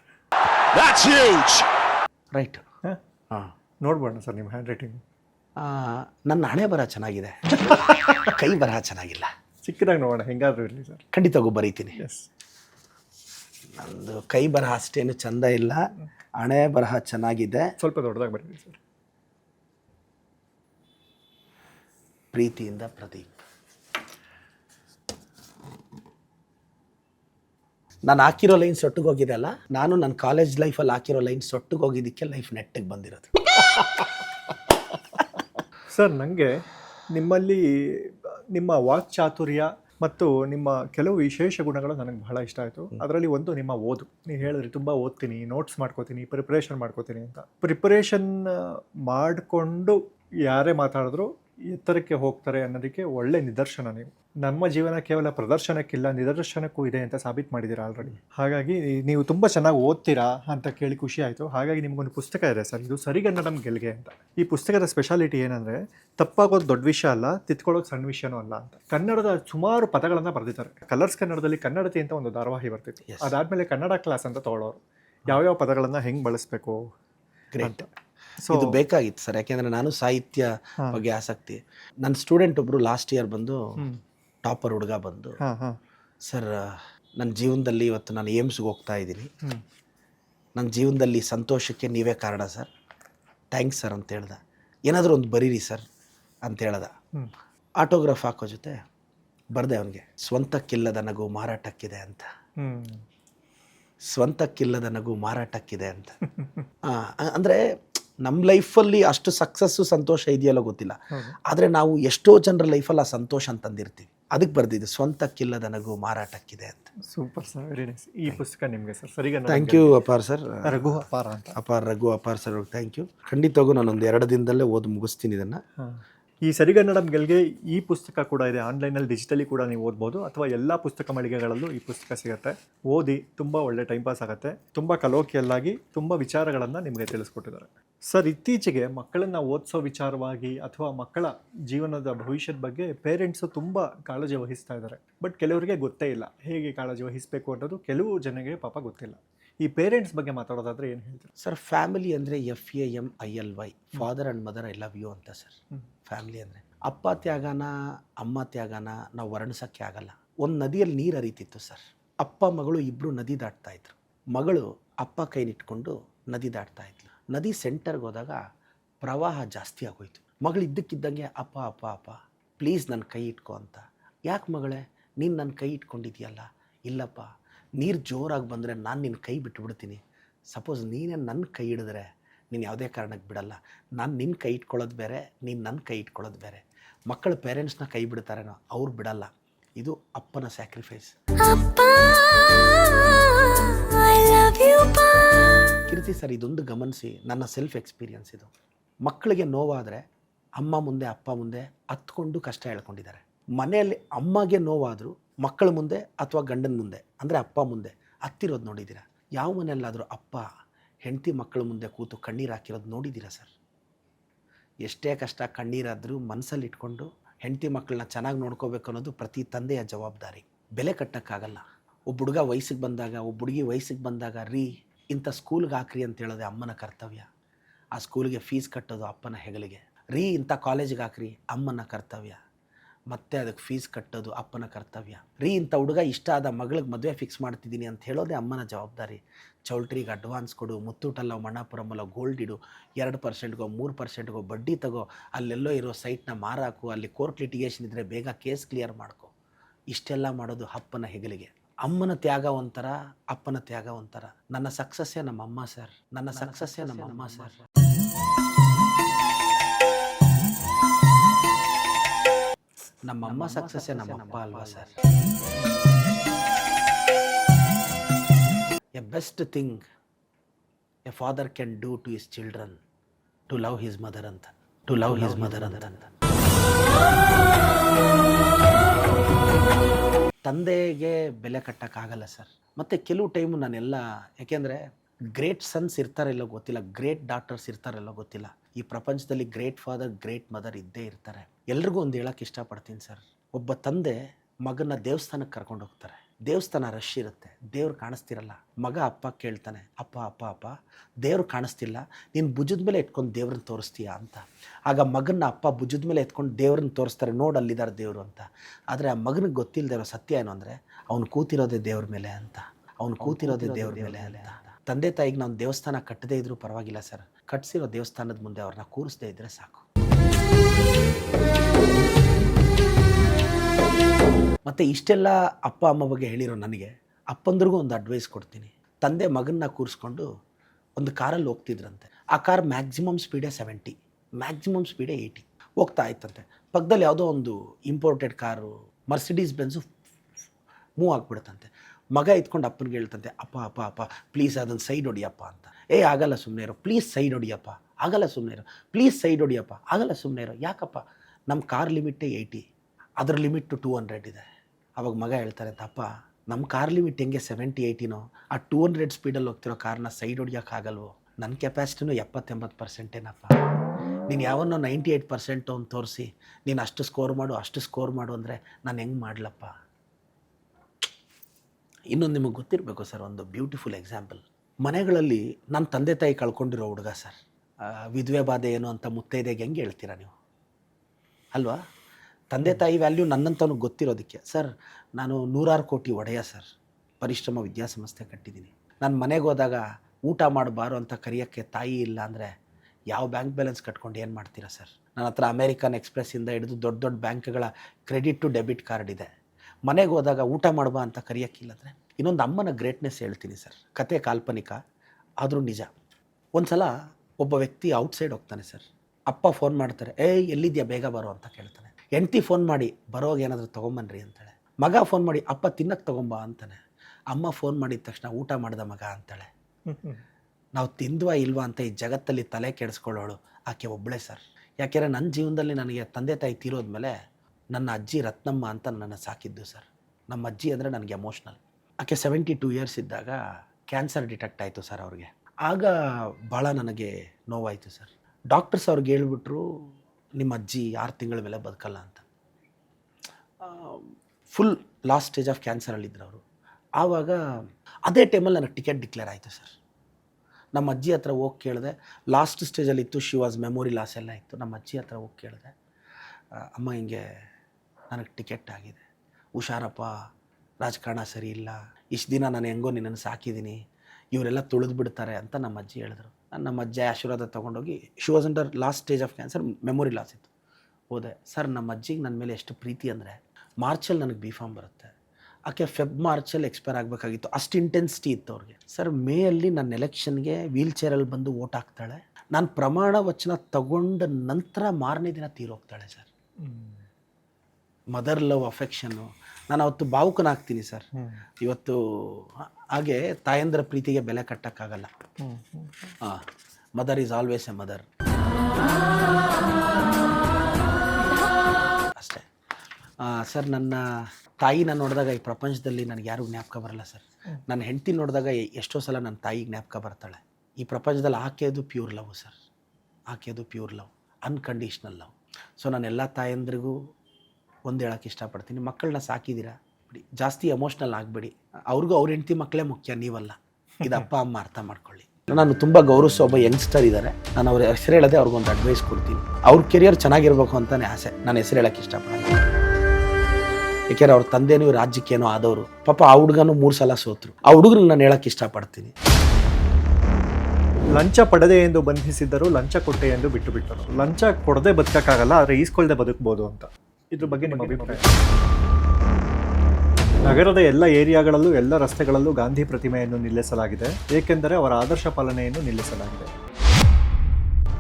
ರೈಟ್ ಹಾಂ? ಹಾಂ. ನೋಡ್ಬೋಣ ಸರ್ ನಿಮ್ಮ ಹ್ಯಾಂಡ್ ರೈಟಿಂಗ್ ನನ್ನ ಹಣೆ ಬರ ಚೆನ್ನಾಗಿದೆ. ಕೈ ಬರ ಚೆನ್ನಾಗಿಲ್ಲ. ಸಿಕ್ಕಿದಾಗ ನೋಡೋಣ ಹೆಂಗಾದ್ರೂ ಇರಲಿ ಸರ್ ಖಂಡಿತ ಬರೀತೀನಿ. ಎಸ್ ನಂದು ಕೈ ಬರಹ ಅಷ್ಟೇನು ಚಂದ ಇಲ್ಲ. ಹಣೆ ಬರಹ ಚೆನ್ನಾಗಿದೆ. ಸ್ವಲ್ಪ ದೊಡ್ಡದಾಗಿ ಬರ್ತೀನಿ ಸರ್. ಪ್ರೀತಿಯಿಂದ ಪ್ರದೀಪ್. ನಾನು ಹಾಕಿರೋ ಲೈನ್ ಸೊಟ್ಟಿಗೆ ಅಲ್ಲ? ನಾನು ನನ್ನ ಕಾಲೇಜ್ ಲೈಫಲ್ಲಿ ಹಾಕಿರೋ ಲೈನ್ ಸೊಟ್ಟಿಗೆ ಹೋಗಿದ್ದಕ್ಕೆ ಲೈಫ್ ನೆಟ್ಟಿಗೆ ಬಂದಿರೋದು. ಸರ್ ನನಗೆ ನಿಮ್ಮಲ್ಲಿ ನಿಮ್ಮ ವಾಕ್ಚಾತುರ್ಯ ಮತ್ತು ನಿಮ್ಮ ಕೆಲವು ವಿಶೇಷ ಗುಣಗಳು ನನಗೆ ಬಹಳ ಇಷ್ಟ ಆಯಿತು. ಅದರಲ್ಲಿ ಒಂದು ನಿಮ್ಮ ಓದು. ನೀವು ಹೇಳಿದ್ರಿ ತುಂಬ ಓದ್ತೀನಿ ನೋಟ್ಸ್ ಮಾಡ್ಕೋತೀನಿ ಪ್ರಿಪ್ರೇಷನ್ ಮಾಡ್ಕೋತೀನಿ ಅಂತ. ಪ್ರಿಪ್ರೇಷನ್ ಮಾಡಿಕೊಂಡು ಯಾರೇ ಮಾತಾಡಿದ್ರು ಎತ್ತರಕ್ಕೆ ಹೋಗ್ತಾರೆ ಅನ್ನೋದಕ್ಕೆ ಒಳ್ಳೆ ನಿದರ್ಶನ ನೀವು. ನಮ್ಮ ಜೀವನ ಕೇವಲ ಪ್ರದರ್ಶನಕ್ಕಿಲ್ಲ ನಿದರ್ಶನಕ್ಕೂ ಇದೆ ಅಂತ ಸಾಬೀತು ಮಾಡಿದ್ದೀರಾ ಆಲ್ರೆಡಿ ಹಾಗಾಗಿ ನೀವು ತುಂಬ ಚೆನ್ನಾಗಿ ಓದ್ತೀರಾ ಅಂತ ಕೇಳಿ ಖುಷಿ ಆಯಿತು. ಹಾಗಾಗಿ ನಿಮಗೊಂದು ಪುಸ್ತಕ ಇದೆ ಸರ್ ಇದು ಸರಿಗನ್ನಡಂ ಗೆಲ್ಗೆ ಅಂತ. ಈ ಪುಸ್ತಕದ ಸ್ಪೆಷಾಲಿಟಿ ಏನಂದರೆ ತಪ್ಪಾಗೋದು ದೊಡ್ಡ ವಿಷಯ ಅಲ್ಲ ತಿತ್ಕೊಳ್ಳೋದು ಸಣ್ಣ ವಿಷಯನೂ ಅಲ್ಲ ಅಂತ. ಕನ್ನಡದ ಸುಮಾರು ಪದಗಳನ್ನು ಬರೆದಿದ್ದಾರೆ. ಕಲರ್ಸ್ ಕನ್ನಡದಲ್ಲಿ ಕನ್ನಡತಿ ಅಂತ ಒಂದು ಧಾರಾವಾಹಿ ಬರ್ತಿತ್ತು. ಅದಾದ್ಮೇಲೆ ಕನ್ನಡ ಕ್ಲಾಸ್ ಅಂತ ತಗೊಳ್ಳೋರು. ಯಾವ್ಯಾವ ಪದಗಳನ್ನು ಹೆಂಗೆ ಬಳಸಬೇಕು? ಗ್ರೇಟ್ ಸೊ ಇದು ಬೇಕಾಗಿತ್ತು ಸರ್ ಯಾಕೆಂದ್ರೆ ನಾನು ಸಾಹಿತ್ಯ ಬಗ್ಗೆ ಆಸಕ್ತಿ. ನನ್ನ ಸ್ಟೂಡೆಂಟ್ ಒಬ್ಬರು ಲಾಸ್ಟ್ ಇಯರ್ ಬಂದು. ಟಾಪರ್ ಹುಡುಗ ಬಂದು ಸರ್ ನನ್ನ ಜೀವನದಲ್ಲಿ ಇವತ್ತು ನಾನು ಏಮ್ಸ್ಗೆ ಹೋಗ್ತಾ ಇದ್ದೀನಿ. ನನ್ನ ಜೀವನದಲ್ಲಿ ಸಂತೋಷಕ್ಕೆ ನೀವೇ ಕಾರಣ ಸರ್. ಥ್ಯಾಂಕ್ಸ್ ಸರ್ ಅಂತ ಹೇಳ್ದೆ. ಏನಾದರೂ ಒಂದು ಬರೀರಿ ಸರ್ ಅಂತ ಹೇಳ್ದೆ. ಆಟೋಗ್ರಾಫ್ ಹಾಕೋ ಜೊತೆ ಬರದೆ ಅವನಿಗೆ ಸ್ವಂತಕ್ಕಿಲ್ಲದ ನಗು ಮಾರಾಟಕ್ಕಿದೆ ಅಂತ. ಸ್ವಂತಕ್ಕಿಲ್ಲದ ನಗು ಮಾರಾಟಕ್ಕಿದೆ ಅಂತ. ಅಂದರೆ ನಮ್ಮ ಲೈಫಲ್ಲಿ ಅಷ್ಟು ಸಕ್ಸಸ್ಸು ಸಂತೋಷ ಇದೆಯಲ್ಲೋ ಗೊತ್ತಿಲ್ಲ. ಆದರೆ ನಾವು ಎಷ್ಟೋ ಜನರ ಲೈಫಲ್ಲಿ ಆ ಸಂತೋಷ ಅಂತಂದಿರ್ತೀವಿ. ಅದಕ್ಕೆ ಬರೆದಿದ್ದು ಸ್ವಂತಕ್ಕಿಲ್ಲದ ನಗು ಮಾರಾಟಕ್ಕಿದೆ ಅಂತ. Super sir very nice. ಈ ಪುಸ್ತಕ ನಿಮಗೆ ಸರ್ ಸರಿಗ thank you Apar sir. Raghu Apara ಅಂತ. Apar Raghu Apar sir thank you ಖಂಡಿತವಾಗೂ ನಾನೊಂದು ಎರಡು ದಿನದಲ್ಲೇ ಓದಿ ಮುಗಿಸ್ತೀನಿ ಇದನ್ನು. ಈ ಸರಿಗನ್ನಡಂ ಗೆಲ್ಗೆ ಈ ಪುಸ್ತಕ ಕೂಡ ಇದೆ ಆನ್ಲೈನಲ್ಲಿ ಡಿಜಿಟಲಿ ಕೂಡ ನೀವು ಓದ್ಬೋದು ಅಥವಾ ಎಲ್ಲ ಪುಸ್ತಕ ಮಳಿಗೆಗಳಲ್ಲೂ ಈ ಪುಸ್ತಕ ಸಿಗುತ್ತೆ. ಓದಿ ತುಂಬ ಒಳ್ಳೆ ಟೈಮ್ ಪಾಸ್ ಆಗುತ್ತೆ. ತುಂಬ ಕಲೋಕಿಯಲ್ಲಾಗಿ ತುಂಬ ವಿಚಾರಗಳನ್ನು ನಿಮಗೆ ತಿಳಿಸ್ಕೊಟ್ಟಿದ್ದಾರೆ. ಸರ್ ಇತ್ತೀಚೆಗೆ ಮಕ್ಕಳನ್ನು ಓದಿಸೋ ವಿಚಾರವಾಗಿ ಅಥವಾ ಮಕ್ಕಳ ಜೀವನದ ಭವಿಷ್ಯದ ಬಗ್ಗೆ ಪೇರೆಂಟ್ಸು ತುಂಬ ಕಾಳಜಿ ವಹಿಸ್ತಾ ಇದ್ದಾರೆ. ಬಟ್ ಕೆಲವರಿಗೆ ಗೊತ್ತೇ ಇಲ್ಲ. ಹೇಗೆ ಕಾಳಜಿ ವಹಿಸಬೇಕು ಅನ್ನೋದು ಕೆಲವು ಜನಗೆ ಪಾಪ ಗೊತ್ತಿಲ್ಲ. ಈ ಪೇರೆಂಟ್ಸ್ ಬಗ್ಗೆ ಮಾತಾಡೋದಾದ್ರೆ ಏನು ಹೇಳ್ತೀರಾ? ಸರ್ ಫ್ಯಾಮಿಲಿ ಅಂದರೆ F A M I L Y father and mother I love you ಅಂತ ಸರ್. ಫ್ಯಾಮಿಲಿ ಅಂದರೆ. ಅಪ್ಪ ತ್ಯಾಗನ ಅಮ್ಮ ತ್ಯಾಗನ ನಾವು ವರ್ಣಿಸೋಕ್ಕೆ ಆಗಲ್ಲ. ಒಂದು ನದಿಯಲ್ಲಿ ನೀರು ಹರಿತಿತ್ತು ಸರ್. ಅಪ್ಪ ಮಗಳು ಇಬ್ಬರು ನದಿ ದಾಟ್ತಾ ಇದ್ರು. ಮಗಳು ಅಪ್ಪ ಕೈನಿಟ್ಕೊಂಡು ನದಿ ದಾಟ್ತಾ ಇದ್ಲು. ನದಿ ಸೆಂಟರ್ಗೆ ಹೋದಾಗ ಪ್ರವಾಹ ಜಾಸ್ತಿ ಆಗೋಯ್ತು. ಮಗಳು ಇದ್ದಕ್ಕಿದ್ದಂಗೆ ಅಪ್ಪ ಅಪ್ಪ ಅಪ್ಪ, ಪ್ಲೀಸ್ ನನ್ನ ಕೈ ಇಟ್ಕೊ ಅಂತ. ಯಾಕೆ ಮಗಳೇ? ನೀನು ನನ್ನ ಕೈ ಇಟ್ಕೊಂಡಿದ್ಯಲ್ಲ. ಇಲ್ಲಪ್ಪ, ನೀರು ಜೋರಾಗಿ ಬಂದರೆ ನಾನು ನಿನ್ನ ಕೈ ಬಿಟ್ಟುಬಿಡ್ತೀನಿ ಸಪೋಸ್ ನೀನೇ ನನ್ನ ಕೈ ಹಿಡಿದ್ರೆ ನೀನು ಯಾವುದೇ ಕಾರಣಕ್ಕೆ ಬಿಡಲ್ಲ. ನಾನು ನಿನ್ನ ಕೈ ಇಟ್ಕೊಳ್ಳೋದು ಬೇರೆ, ನೀನು ನನ್ನ ಕೈ ಇಟ್ಕೊಳ್ಳೋದು ಬೇರೆ. ಮಕ್ಕಳ ಪೇರೆಂಟ್ಸ್ನ ಕೈ ಬಿಡ್ತಾರೇನೋ, ಅವ್ರು ಬಿಡಲ್ಲ. ಇದು ಅಪ್ಪನ ಸ್ಯಾಕ್ರಿಫೈಸ್. ಕೀರ್ತಿ ಸರ್, ಇದೊಂದು ಗಮನಿಸಿ, ನನ್ನ ಸೆಲ್ಫ್ ಎಕ್ಸ್ಪೀರಿಯನ್ಸ್ ಇದು. ಮಕ್ಕಳಿಗೆ ನೋವಾದರೆ ಅಮ್ಮ ಮುಂದೆ, ಅಪ್ಪ ಮುಂದೆ ಹತ್ಕೊಂಡು ಕಷ್ಟ ಹೇಳ್ಕೊಂಡಿದ್ದಾರೆ. ಮನೆಯಲ್ಲಿ ಅಮ್ಮಗೆ ನೋವಾದರೂ ಮಕ್ಕಳ ಮುಂದೆ ಅಥವಾ ಗಂಡನ ಮುಂದೆ, ಅಂದರೆ ಅಪ್ಪ ಮುಂದೆ ಹತ್ತಿರೋದು ನೋಡಿದ್ದೀರಾ? ಯಾವ ಮನೆಯಲ್ಲಾದರೂ ಅಪ್ಪ, ಹೆಂಡತಿ ಮಕ್ಕಳ ಮುಂದೆ ಕೂತು ಕಣ್ಣೀರು ಹಾಕಿರೋದು ನೋಡಿದ್ದೀರಾ ಸರ್? ಎಷ್ಟೇ ಕಷ್ಟ ಕಣ್ಣೀರಾದರೂ ಮನಸ್ಸಲ್ಲಿ ಇಟ್ಕೊಂಡು ಹೆಂಡತಿ ಮಕ್ಕಳನ್ನ ಚೆನ್ನಾಗಿ ನೋಡ್ಕೋಬೇಕು ಅನ್ನೋದು ಪ್ರತಿ ತಂದೆಯ ಜವಾಬ್ದಾರಿ. ಬೆಲೆ ಕಟ್ಟೋಕ್ಕಾಗಲ್ಲ. ಒಬ್ಬ ಹುಡುಗ ವಯಸ್ಸಿಗೆ ಬಂದಾಗ, ಒಬ್ಬ ಹುಡುಗಿ ವಯಸ್ಸಿಗೆ ಬಂದಾಗ, ರೀ ಇಂಥ ಸ್ಕೂಲ್ಗೆ ಹಾಕ್ರಿ ಅಂತ ಹೇಳೋದೆ ಅಮ್ಮನ ಕರ್ತವ್ಯ. ಆ ಸ್ಕೂಲ್ಗೆ ಫೀಸ್ ಕಟ್ಟೋದು ಅಪ್ಪನ ಹೆಗಲಿಗೆ. ರೀ, ಇಂಥ ಕಾಲೇಜಿಗೆ ಹಾಕ್ರಿ, ಅಮ್ಮನ ಕರ್ತವ್ಯ. ಮತ್ತೆ ಅದಕ್ಕೆ ಫೀಸ್ ಕಟ್ಟೋದು ಅಪ್ಪನ ಕರ್ತವ್ಯ. ರೀ, ಇಂಥ ಹುಡುಗ ಇಷ್ಟ ಆದ ಮಗಳಿಗೆ ಮದುವೆ ಫಿಕ್ಸ್ ಮಾಡ್ತಿದ್ದೀನಿ ಅಂತ ಹೇಳೋದೇ ಅಮ್ಮನ ಜವಾಬ್ದಾರಿ. ಚೌಲ್ಟ್ರಿಗೆ ಅಡ್ವಾನ್ಸ್ ಕೊಡು, ಮುತ್ತೂಟಲ್ಲ ಮಣ್ಣಾಪುರಮಲ್ಲ ಗೋಲ್ಡ್ ಇಡು, ಎರಡು ಪರ್ಸೆಂಟ್ಗೋ ಮೂರು ಪರ್ಸೆಂಟ್ಗೋ ಬಡ್ಡಿ ತಗೋ, ಅಲ್ಲೆಲ್ಲೋ ಇರೋ ಸೈಟ್ನ ಮಾರಾಕು, ಅಲ್ಲಿ ಕೋರ್ಟ್ ಲಿಟಿಗೇಷನ್ ಇದ್ದರೆ ಬೇಗ ಕೇಸ್ ಕ್ಲಿಯರ್ ಮಾಡ್ಕೊ. ಇಷ್ಟೆಲ್ಲ ಮಾಡೋದು ಅಪ್ಪನ ಹೆಗಲಿಗೆ. ಅಮ್ಮನ ತ್ಯಾಗ ಒಂಥರ ಅಪ್ಪನ ತ್ಯಾಗ ಒಂಥರ. ನನ್ನ ಸಕ್ಸಸ್ಸೇ ನಮ್ಮ ಅಮ್ಮ ಸರ್ ನನ್ನ ಸಕ್ಸಸ್ಸೇ ನಮ್ಮ ಅಮ್ಮ ಸರ್ ನಮ್ಮ ಅಮ್ಮ ಸಕ್ಸಸ್ಸೇ ನಮ್ಮ ಅಪ್ಪ ಅಲ್ವಾ sir a best thing a father can do to his children to love his mother ಅಂತ ಟು ಲವ್ ಹಿಸ್ ಮದರ್ ಅಂತ ತಂದೆಗೆ ಬೆಲೆ ಕಟ್ಟೋಕ್ಕಾಗಲ್ಲ ಸರ್. ಮತ್ತು ಕೆಲವು ಟೈಮು ನಾನೆಲ್ಲ, ಯಾಕೆಂದರೆ ಗ್ರೇಟ್ ಸನ್ಸ್ ಇರ್ತಾರೆಲ್ಲೋ ಗೊತ್ತಿಲ್ಲ ಗ್ರೇಟ್ ಡಾಕ್ಟರ್ಸ್ ಇರ್ತಾರೆಲ್ಲೋ ಗೊತ್ತಿಲ್ಲ. ಈ ಪ್ರಪಂಚದಲ್ಲಿ ಗ್ರೇಟ್ ಫಾದರ್ ಗ್ರೇಟ್ ಮದರ್ ಇದ್ದೇ ಇರ್ತಾರೆ. ಎಲ್ರಿಗೂ ಒಂದು ಹೇಳಕ್ಕೆ ಇಷ್ಟಪಡ್ತೀನಿ ಸರ್. ಒಬ್ಬ ತಂದೆ ಮಗನ ದೇವಸ್ಥಾನಕ್ಕೆ ಕರ್ಕೊಂಡು ಹೋಗ್ತಾರೆ. ದೇವಸ್ಥಾನ ರಶ್ ಇರುತ್ತೆ. ದೇವ್ರು ಕಾಣಿಸ್ತಿರಲ್ಲ. ಮಗ ಅಪ್ಪ ಕೇಳ್ತಾನೆ ಅಪ್ಪ ಅಪ್ಪ ಅಪ್ಪ ದೇವ್ರು ಕಾಣಿಸ್ತಿಲ್ಲ. ನೀನು ಭುಜದ ಮೇಲೆ ಇಟ್ಕೊಂಡು ದೇವ್ರನ್ನ ತೋರಿಸ್ತೀಯಾ? ಅಂತ. ಆಗ ಮಗನ ಅಪ್ಪ ಭುಜದ ಮೇಲೆ ಎತ್ಕೊಂಡು ದೇವ್ರನ್ನ ತೋರಿಸ್ತಾರೆ ನೋಡು ಅಲ್ಲಿದ್ದಾರೆ ದೇವರು ಅಂತ. ಆದರೆ ಆ ಮಗನಿಗೆ ಗೊತ್ತಿಲ್ಲದೆ ಇರೋ ಸತ್ಯ ಏನು ಅಂದರೆ ಅವ್ನು ಕೂತಿರೋದೇ ದೇವ್ರ ಮೇಲೆ ಅಂತ. ಅವ್ನು ಕೂತಿರೋದೇ ದೇವ್ರ ಮೇಲೆ ಅಂತ. ತಂದೆ ತಾಯಿಗೆ ನಾವು ದೇವಸ್ಥಾನ ಕಟ್ಟದೇ ಇದ್ರೂ ಪರವಾಗಿಲ್ಲ ಸರ್. ಕಟ್ಸಿರೋ ದೇವಸ್ಥಾನದ ಮುಂದೆ ಅವ್ರನ್ನ ಕೂರಿಸದೇ ಇದ್ದರೆ ಸಾಕು. ಮತ್ತು ಇಷ್ಟೆಲ್ಲ ಅಪ್ಪ, ಅಮ್ಮ ಬಗ್ಗೆ ಹೇಳಿರೋ ನನಗೆ ಅಪ್ಪಂದ್ರಿಗೂ ಒಂದು ಅಡ್ವೈಸ್ ಕೊಡ್ತೀನಿ. ತಂದೆ ಮಗನ್ನ ಕೂರಿಸ್ಕೊಂಡು ಒಂದು ಕಾರಲ್ಲಿ ಹೋಗ್ತಿದ್ರಂತೆ. ಆ ಕಾರ್ ಮ್ಯಾಕ್ಸಿಮಮ್ ಸ್ಪೀಡೇ ಸೆವೆಂಟಿ ಮ್ಯಾಕ್ಸಿಮಮ್ ಸ್ಪೀಡೇ ಏಯ್ಟಿ ಹೋಗ್ತಾ ಇತ್ತಂತೆ. ಪಕ್ಕದಲ್ಲಿ ಯಾವುದೋ ಒಂದು imported car Mercedes Benz move ಆಗಿಬಿಡುತ್ತಂತೆ. ಮಗ ಇದ್ಕೊಂಡು ಅಪ್ಪನಿಗೆ ಹೇಳ್ತಂತೆ, ಅಪ್ಪ ಅಪ್ಪ ಅಪ್ಪ ಪ್ಲೀಸ್ ಅದನ್ನು ಸೈಡ್ ಹೊಡಿಯಪ್ಪ ಅಂತ. ಏ, ಆಗಲ್ಲ ಸುಮ್ಮನೆ ಇರೋ ಪ್ಲೀಸ್ ಸೈಡ್ ಹೊಡಿಯಪ್ಪ. ಆಗಲ್ಲ ಸುಮ್ಮನೆ ಇರೋ ಪ್ಲೀಸ್ ಸೈಡ್ ಹೊಡಿಯಪ್ಪ. ಆಗಲ್ಲ ಸುಮ್ಮನೆ ಇರೋ, ಯಾಕಪ್ಪ? ನಮ್ಮ ಕಾರ್ ಲಿಮಿಟೇ ಏಯ್ಟಿ ಅದ್ರ ಲಿಮಿಟ್ಟು ಟೂ ಹಂಡ್ರೆಡ್ ಇದೆ. ಅವಾಗ ಮಗ ಹೇಳ್ತಾರೆ ತಪ್ಪ ನಮ್ಮ ಕಾರ್ ಲಿಮಿಟ್ ಹೆಂಗೆ ಸೆವೆಂಟಿ ಏಯ್ಟಿನೋ ಆ ಟೂ ಹಂಡ್ರೆಡ್ ಸ್ಪೀಡಲ್ಲಿ ಹೋಗ್ತಿರೋ ಕಾರ್ನ ಸೈಡ್ ಹೊಡಿಯೋಕ್ಕಾಗಲ್ವೋ ನನ್ನ ಕೆಪಾಸಿಟಿನೂ ಎಪ್ಪತ್ತೆಂಬತ್ತು ಪರ್ಸೆಂಟೇನಪ್ಪ ನೀನು ಯಾವನ್ನೋ ನೈಂಟಿ ಏಯ್ಟ್ ಪರ್ಸೆಂಟು ಅಂತ ತೋರಿಸಿ, ನೀನು ಅಷ್ಟು ಸ್ಕೋರ್ ಮಾಡು, ಅಷ್ಟು ಸ್ಕೋರ್ ಮಾಡು ಅಂದರೆ ನಾನು ಹೆಂಗೆ ಮಾಡಲಪ್ಪ? ಇನ್ನೊಂದು ನಿಮಗೆ ಗೊತ್ತಿರಬೇಕು ಸರ್, ಒಂದು ಬ್ಯೂಟಿಫುಲ್ ಎಕ್ಸಾಂಪಲ್ ಮನೆಗಳಲ್ಲಿ ನನ್ನ ತಂದೆ ತಾಯಿ ಕಳ್ಕೊಂಡಿರೋ ಹುಡುಗ ಸರ್. ವಿಧವೆ ಬಾಧೆ ಏನು ಅಂತ ಮುತ್ತೈದೆಗೆ ಹೆಂಗೆ ಹೇಳ್ತೀರಾ ನೀವು? ಅಲ್ವಾ? ತಂದೆ ತಾಯಿ ವ್ಯಾಲ್ಯೂ ನನ್ನಂತವನು ಗೊತ್ತಿರೋದಕ್ಕೆ, ಸರ್, ನಾನು ನೂರಾರು ಕೋಟಿ ಒಡೆಯ, ಸರ್. ಪರಿಶ್ರಮ, ವಿದ್ಯಾಸಂಸ್ಥೆ ಕಟ್ಟಿದ್ದೀನಿ. ನಾನು ಮನೆಗೆ ಹೋದಾಗ ಊಟ ಮಾಡಬಾರು ಅಂತ ಕರೆಯೋಕ್ಕೆ ತಾಯಿ ಇಲ್ಲ ಅಂದರೆ ಯಾವ ಬ್ಯಾಂಕ್ ಬ್ಯಾಲೆನ್ಸ್ ಕಟ್ಕೊಂಡು ಏನು ಮಾಡ್ತೀರಾ, ಸರ್? ನನ್ನ ಹತ್ರ ಅಮೇರಿಕನ್ ಎಕ್ಸ್ಪ್ರೆಸ್ಸಿಂದ ಹಿಡಿದು ದೊಡ್ಡ ದೊಡ್ಡ ಬ್ಯಾಂಕ್ಗಳ ಕ್ರೆಡಿಟ್ ಟು ಡೆಬಿಟ್ ಕಾರ್ಡ್ ಇದೆ. ಮನೆಗೆ ಹೋದಾಗ ಊಟ ಮಾಡ್ಬಾ ಅಂತ ಕರೆಯೋಕ್ಕಿಲ್ಲಂದರೆ ಇನ್ನೊಂದು ಅಮ್ಮನ ಗ್ರೇಟ್ನೆಸ್ ಹೇಳ್ತೀನಿ, ಸರ್. ಕತೆ ಕಾಲ್ಪನಿಕ, ಆದರೂ ನಿಜ. ಒಂದು ಸಲ ಒಬ್ಬ ವ್ಯಕ್ತಿ ಔಟ್ಸೈಡ್ ಹೋಗ್ತಾನೆ, ಸರ್. ಅಪ್ಪ ಫೋನ್ ಮಾಡ್ತಾರೆ, ಏಯ್, ಎಲ್ಲಿದೆಯಾ? ಬೇಗ ಬರೋ ಅಂತ ಕೇಳ್ತಾನೆ. ಹೆಂಡ್ತಿ ಫೋನ್ ಮಾಡಿ, ಬರೋವಾಗ ಏನಾದರೂ ತೊಗೊಂಬನ್ರಿ ಅಂತಾಳೆ. ಮಗ ಫೋನ್ ಮಾಡಿ, ಅಪ್ಪ ತಿನ್ನಕ್ಕೆ ತೊಗೊಂಬ ಅಂತಾನೆ. ಅಮ್ಮ ಫೋನ್ ಮಾಡಿದ ತಕ್ಷಣ ಊಟ ಮಾಡಿದ ಮಗ ಅಂತಾಳೆ. ನಾವು ತಿಂದ್ವಾ ಇಲ್ವಾ ಅಂತ ಈ ಜಗತ್ತಲ್ಲಿ ತಲೆ ಕೆಡಿಸ್ಕೊಳ್ಳೋಳು. ಆಕೆ ಒಬ್ಬಳೇ ಸರ್. ಯಾಕೆಂದರೆ ನನ್ನ ಜೀವನದಲ್ಲಿ ನನಗೆ ತಂದೆ ತಾಯಿ ತೀರೋದ್ಮೇಲೆ ನನ್ನ ಅಜ್ಜಿ ರತ್ನಮ್ಮ ಅಂತ ನನ್ನ ಸಾಕಿದ್ದು ಸರ್. ನಮ್ಮ ಅಜ್ಜಿ ಅಂದರೆ ನನಗೆ ಎಮೋಷ್ನಲ್ ಆಕೆ ಸೆವೆಂಟಿ ಟೂ ಇಯರ್ಸ್ ಇದ್ದಾಗ ಕ್ಯಾನ್ಸರ್ ಡಿಟೆಕ್ಟ್ ಆಯಿತು ಸರ್ ಅವ್ರಿಗೆ. ಆಗ ಭಾಳ ನನಗೆ ನೋವಾಯಿತು ಸರ್. ಡಾಕ್ಟರ್ಸ್ ಅವ್ರಿಗೆ ಹೇಳ್ಬಿಟ್ರು ನಿಮ್ಮ ಅಜ್ಜಿ ಆರು ತಿಂಗಳ ಮೇಲೆ ಬದುಕಲ್ಲ ಅಂತ? ಫುಲ್ ಲಾಸ್ಟ್ ಸ್ಟೇಜ್ ಆಫ್ ಕ್ಯಾನ್ಸರಲ್ಲಿದ್ದರು ಅವರು. ಆವಾಗ ಅದೇ ಟೈಮಲ್ಲಿ ನನಗೆ ಟಿಕೆಟ್ ಡಿಕ್ಲೇರ್ ಆಯಿತು ಸರ್ ನಮ್ಮ ಅಜ್ಜಿ ಹತ್ರ ಹೋಗಿ ಕೇಳಿದೆ ಲಾಸ್ಟ್ ಸ್ಟೇಜಲ್ಲಿ ಇತ್ತು ಶಿ ವಾಸ್ ಮೆಮೊರಿ ಲಾಸ್ ಎಲ್ಲ ಇತ್ತು. ನಮ್ಮ ಅಜ್ಜಿ ಹತ್ರ ಹೋಗಿ ಕೇಳಿದೆ ಅಮ್ಮ ಹಿಂಗೆ ನನಗೆ ಟಿಕೆಟ್ ಆಗಿದೆ. ಹುಷಾರಪ್ಪ ರಾಜಕಾರಣ ಸರಿ ಇಲ್ಲ. ಇಷ್ಟು ದಿನ ನಾನು ಹೆಂಗೋ ನಿನ್ನನ್ನು ಸಾಕಿದ್ದೀನಿ ಇವರೆಲ್ಲ ತುಳಿದು ಬಿಡ್ತಾರೆ ಅಂತ ನಮ್ಮ ಅಜ್ಜಿ ಹೇಳಿದ್ರು. ನಮ್ಮ ಅಜ್ಜ ಆಶೀರ್ವಾದ ತೊಗೊಂಡೋಗಿ she was under last stage of cancer memory loss ಇತ್ತು. ಹೋದೆ ಸರ್ ನಮ್ಮ ಅಜ್ಜಿಗೆ ನನ್ನ ಮೇಲೆ ಎಷ್ಟು ಪ್ರೀತಿ ಅಂದರೆ ಮಾರ್ಚಲ್ಲಿ ನನಗೆ ಬಿ ಫಾರ್ಮ್ ಬರುತ್ತೆ. ಆಕೆ ಫೆಬ್ ಮಾರ್ಚಲ್ಲಿ ಎಕ್ಸ್ಪೈರ್ ಆಗಬೇಕಾಗಿತ್ತು. ಅಷ್ಟು ಇಂಟೆನ್ಸಿಟಿ ಇತ್ತು ಅವ್ರಿಗೆ. ಸರ್ ಮೇಯಲ್ಲಿ ನನ್ನ ಎಲೆಕ್ಷನ್ಗೆ ವೀಲ್ ಚೇರಲ್ಲಿ ಬಂದು ಓಟ್ ಹಾಕ್ತಾಳೆ. ನಾನು ಪ್ರಮಾಣ ವಚನ ತಗೊಂಡ ನಂತರ ಮಾರನೇ ದಿನ ತೀರೋಗ್ತಾಳೆ ಸರ್. ಮದರ್ ಲವ್ ಅಫೆಕ್ಷನ್ನು ನಾನು ಅವತ್ತು ಭಾವುಕನಾಗ್ತೀನಿ ಸರ್. ಇವತ್ತು ಹಾಗೆ ತಾಯಂದ್ರ ಪ್ರೀತಿಗೆ ಬೆಲೆ ಕಟ್ಟಕ್ಕಾಗಲ್ಲ. Mother is always a mother ಅಷ್ಟೇ. ಸರ್, ನನ್ನ ತಾಯಿನ ನೋಡಿದಾಗ ಈ ಪ್ರಪಂಚದಲ್ಲಿ ನನಗೆ ಯಾರು ಜ್ಞಾಪಕ ಬರಲ್ಲ ಸರ್. ನನ್ನ ಹೆಂಡತಿ ನೋಡಿದಾಗ ಎಷ್ಟೋ ಸಲ ನನ್ನ ತಾಯಿ ಜ್ಞಾಪಕ ಬರ್ತಾಳೆ. ಈ ಪ್ರಪಂಚದಲ್ಲಿ ಆಕೆಯದು pure love sir. ಆಕೆಯದು pure love unconditional love so ನಾನು ಎಲ್ಲ ತಾಯಂದ್ರಿಗೂ ಒಂದು ಹೇಳೋಕ್ಕೆ ಇಷ್ಟಪಡ್ತೀನಿ. ಮಕ್ಕಳನ್ನ ಸಾಕಿದ್ದೀರಾ? ಜಾಸ್ತಿ ಎಮೋಷ್ನಲ್ ಆಗಬೇಡಿ. ಅವ್ರಿಗೂ ಅವ್ರ ಹೆಂಡತಿ ಮಕ್ಕಳೇ ಮುಖ್ಯ, ನೀವಲ್ಲ. ಇದು ಅಪ್ಪ, ಅಮ್ಮ ಅರ್ಥ ಮಾಡ್ಕೊಳ್ಳಿ. ನಾನು ತುಂಬ ಗೌರವಿಸೋ ಒಬ್ಬ ಯಂಗ್ಸ್ಟರ್ ಇದ್ದಾರೆ ನಾನು ಅವ್ರ ಹೆಸರು ಹೇಳದೆ ಅವ್ರಿಗೊಂದು ಅಡ್ವೈಸ್ ಕೊಡ್ತೀನಿ. ಅವ್ರ ಕೆರಿಯರ್ ಚೆನ್ನಾಗಿರ್ಬೇಕು ಅಂತಾನೆ ಆಸೆ. ನಾನು ಹೆಸರು ಹೇಳಕ್ಕೆ ಇಷ್ಟಪಡಲ್ಲ. ಯಾಕೆಂದ್ರೆ ಅವ್ರ ತಂದೆನೂ ರಾಜ್ಯಕ್ಕೇನೋ ಆದವರು. ಪಾಪ ಆ ಹುಡುಗನೂ ಮೂರು ಸಲ ಸೋತರು. ಆ ಹುಡುಗರು ನಾನು ಹೇಳಕ್ಕೆ ಇಷ್ಟಪಡ್ತೀನಿ. ಲಂಚ ಪಡೆದೆ ಎಂದು ಬಂಧಿಸಿದ್ದರು ಲಂಚ ಕೊಟ್ಟೆ ಎಂದು ಬಿಟ್ಟು ಬಿಟ್ಟರು ಲಂಚ ಕೊಡದೆ ಬದುಕಕ್ಕಾಗಲ್ಲ, ಆದರೆ ಈಸ್ಕೊಳ್ಳದೆ ಬದುಕಬಹುದು ಅಂತ. ಇದ್ರ ಬಗ್ಗೆ ನಿಮ್ಮ ಅಭಿಪ್ರಾಯ? ನಗರದ ಎಲ್ಲ ಏರಿಯಾಗಳಲ್ಲೂ, ಎಲ್ಲ ರಸ್ತೆಗಳಲ್ಲೂ ಗಾಂಧಿ ಪ್ರತಿಮೆಯನ್ನು ನಿಲ್ಲಿಸಲಾಗಿದೆ. ಏಕೆಂದರೆ ಅವರ ಆದರ್ಶ ಪಾಲನೆಯನ್ನು ನಿಲ್ಲಿಸಲಾಗಿದೆ.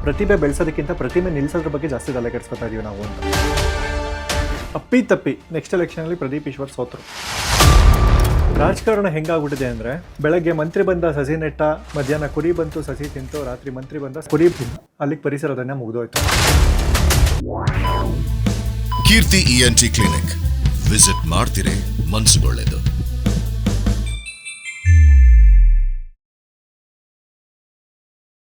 ಪ್ರತಿಭೆ ಬೆಳೆಸೋದಕ್ಕಿಂತ ಪ್ರತಿಮೆ ನಿಲ್ಲಿಸೋದ್ರ ಬಗ್ಗೆ ಜಾಸ್ತಿ ತಲೆ ಕೆಡಿಸ್ಕೊತಾ ಇದೀವಿ ನಾವು ಅಂತ. ಅಪ್ಪಿ ತಪ್ಪಿ ನೆಕ್ಸ್ಟ್ ಎಲೆಕ್ಷನಲ್ಲಿ ಪ್ರದೀಪ್ ಈಶ್ವರ್ ಸೋತರು. ರಾಜಕಾರಣ ಹೆಂಗಾಗ್ಬಿಟ್ಟಿದೆ ಅಂದರೆ, ಬೆಳಗ್ಗೆ ಮಂತ್ರಿ ಬಂದ ಸಸಿ ನೆಟ್ಟ, ಮಧ್ಯಾಹ್ನ ಕುರಿ ಬಂತು ಸಸಿ ತಿಂತು, ರಾತ್ರಿ ಮಂತ್ರಿ ಬಂದ ಕುರಿ ತಿಂದ ಅಲ್ಲಿಗೆ ಪರಿಸರದನ್ನ ಮುಗಿದೋಯ್ತು. ಕೀರ್ತಿ ಇಎನ್ಟಿ ಕ್ಲಿನಿಕ್ ವಿಸಿಟ್ ಮಾಡ್ತಿರೇ ಮನ್ಸುಗೊಳ್ಳೆದು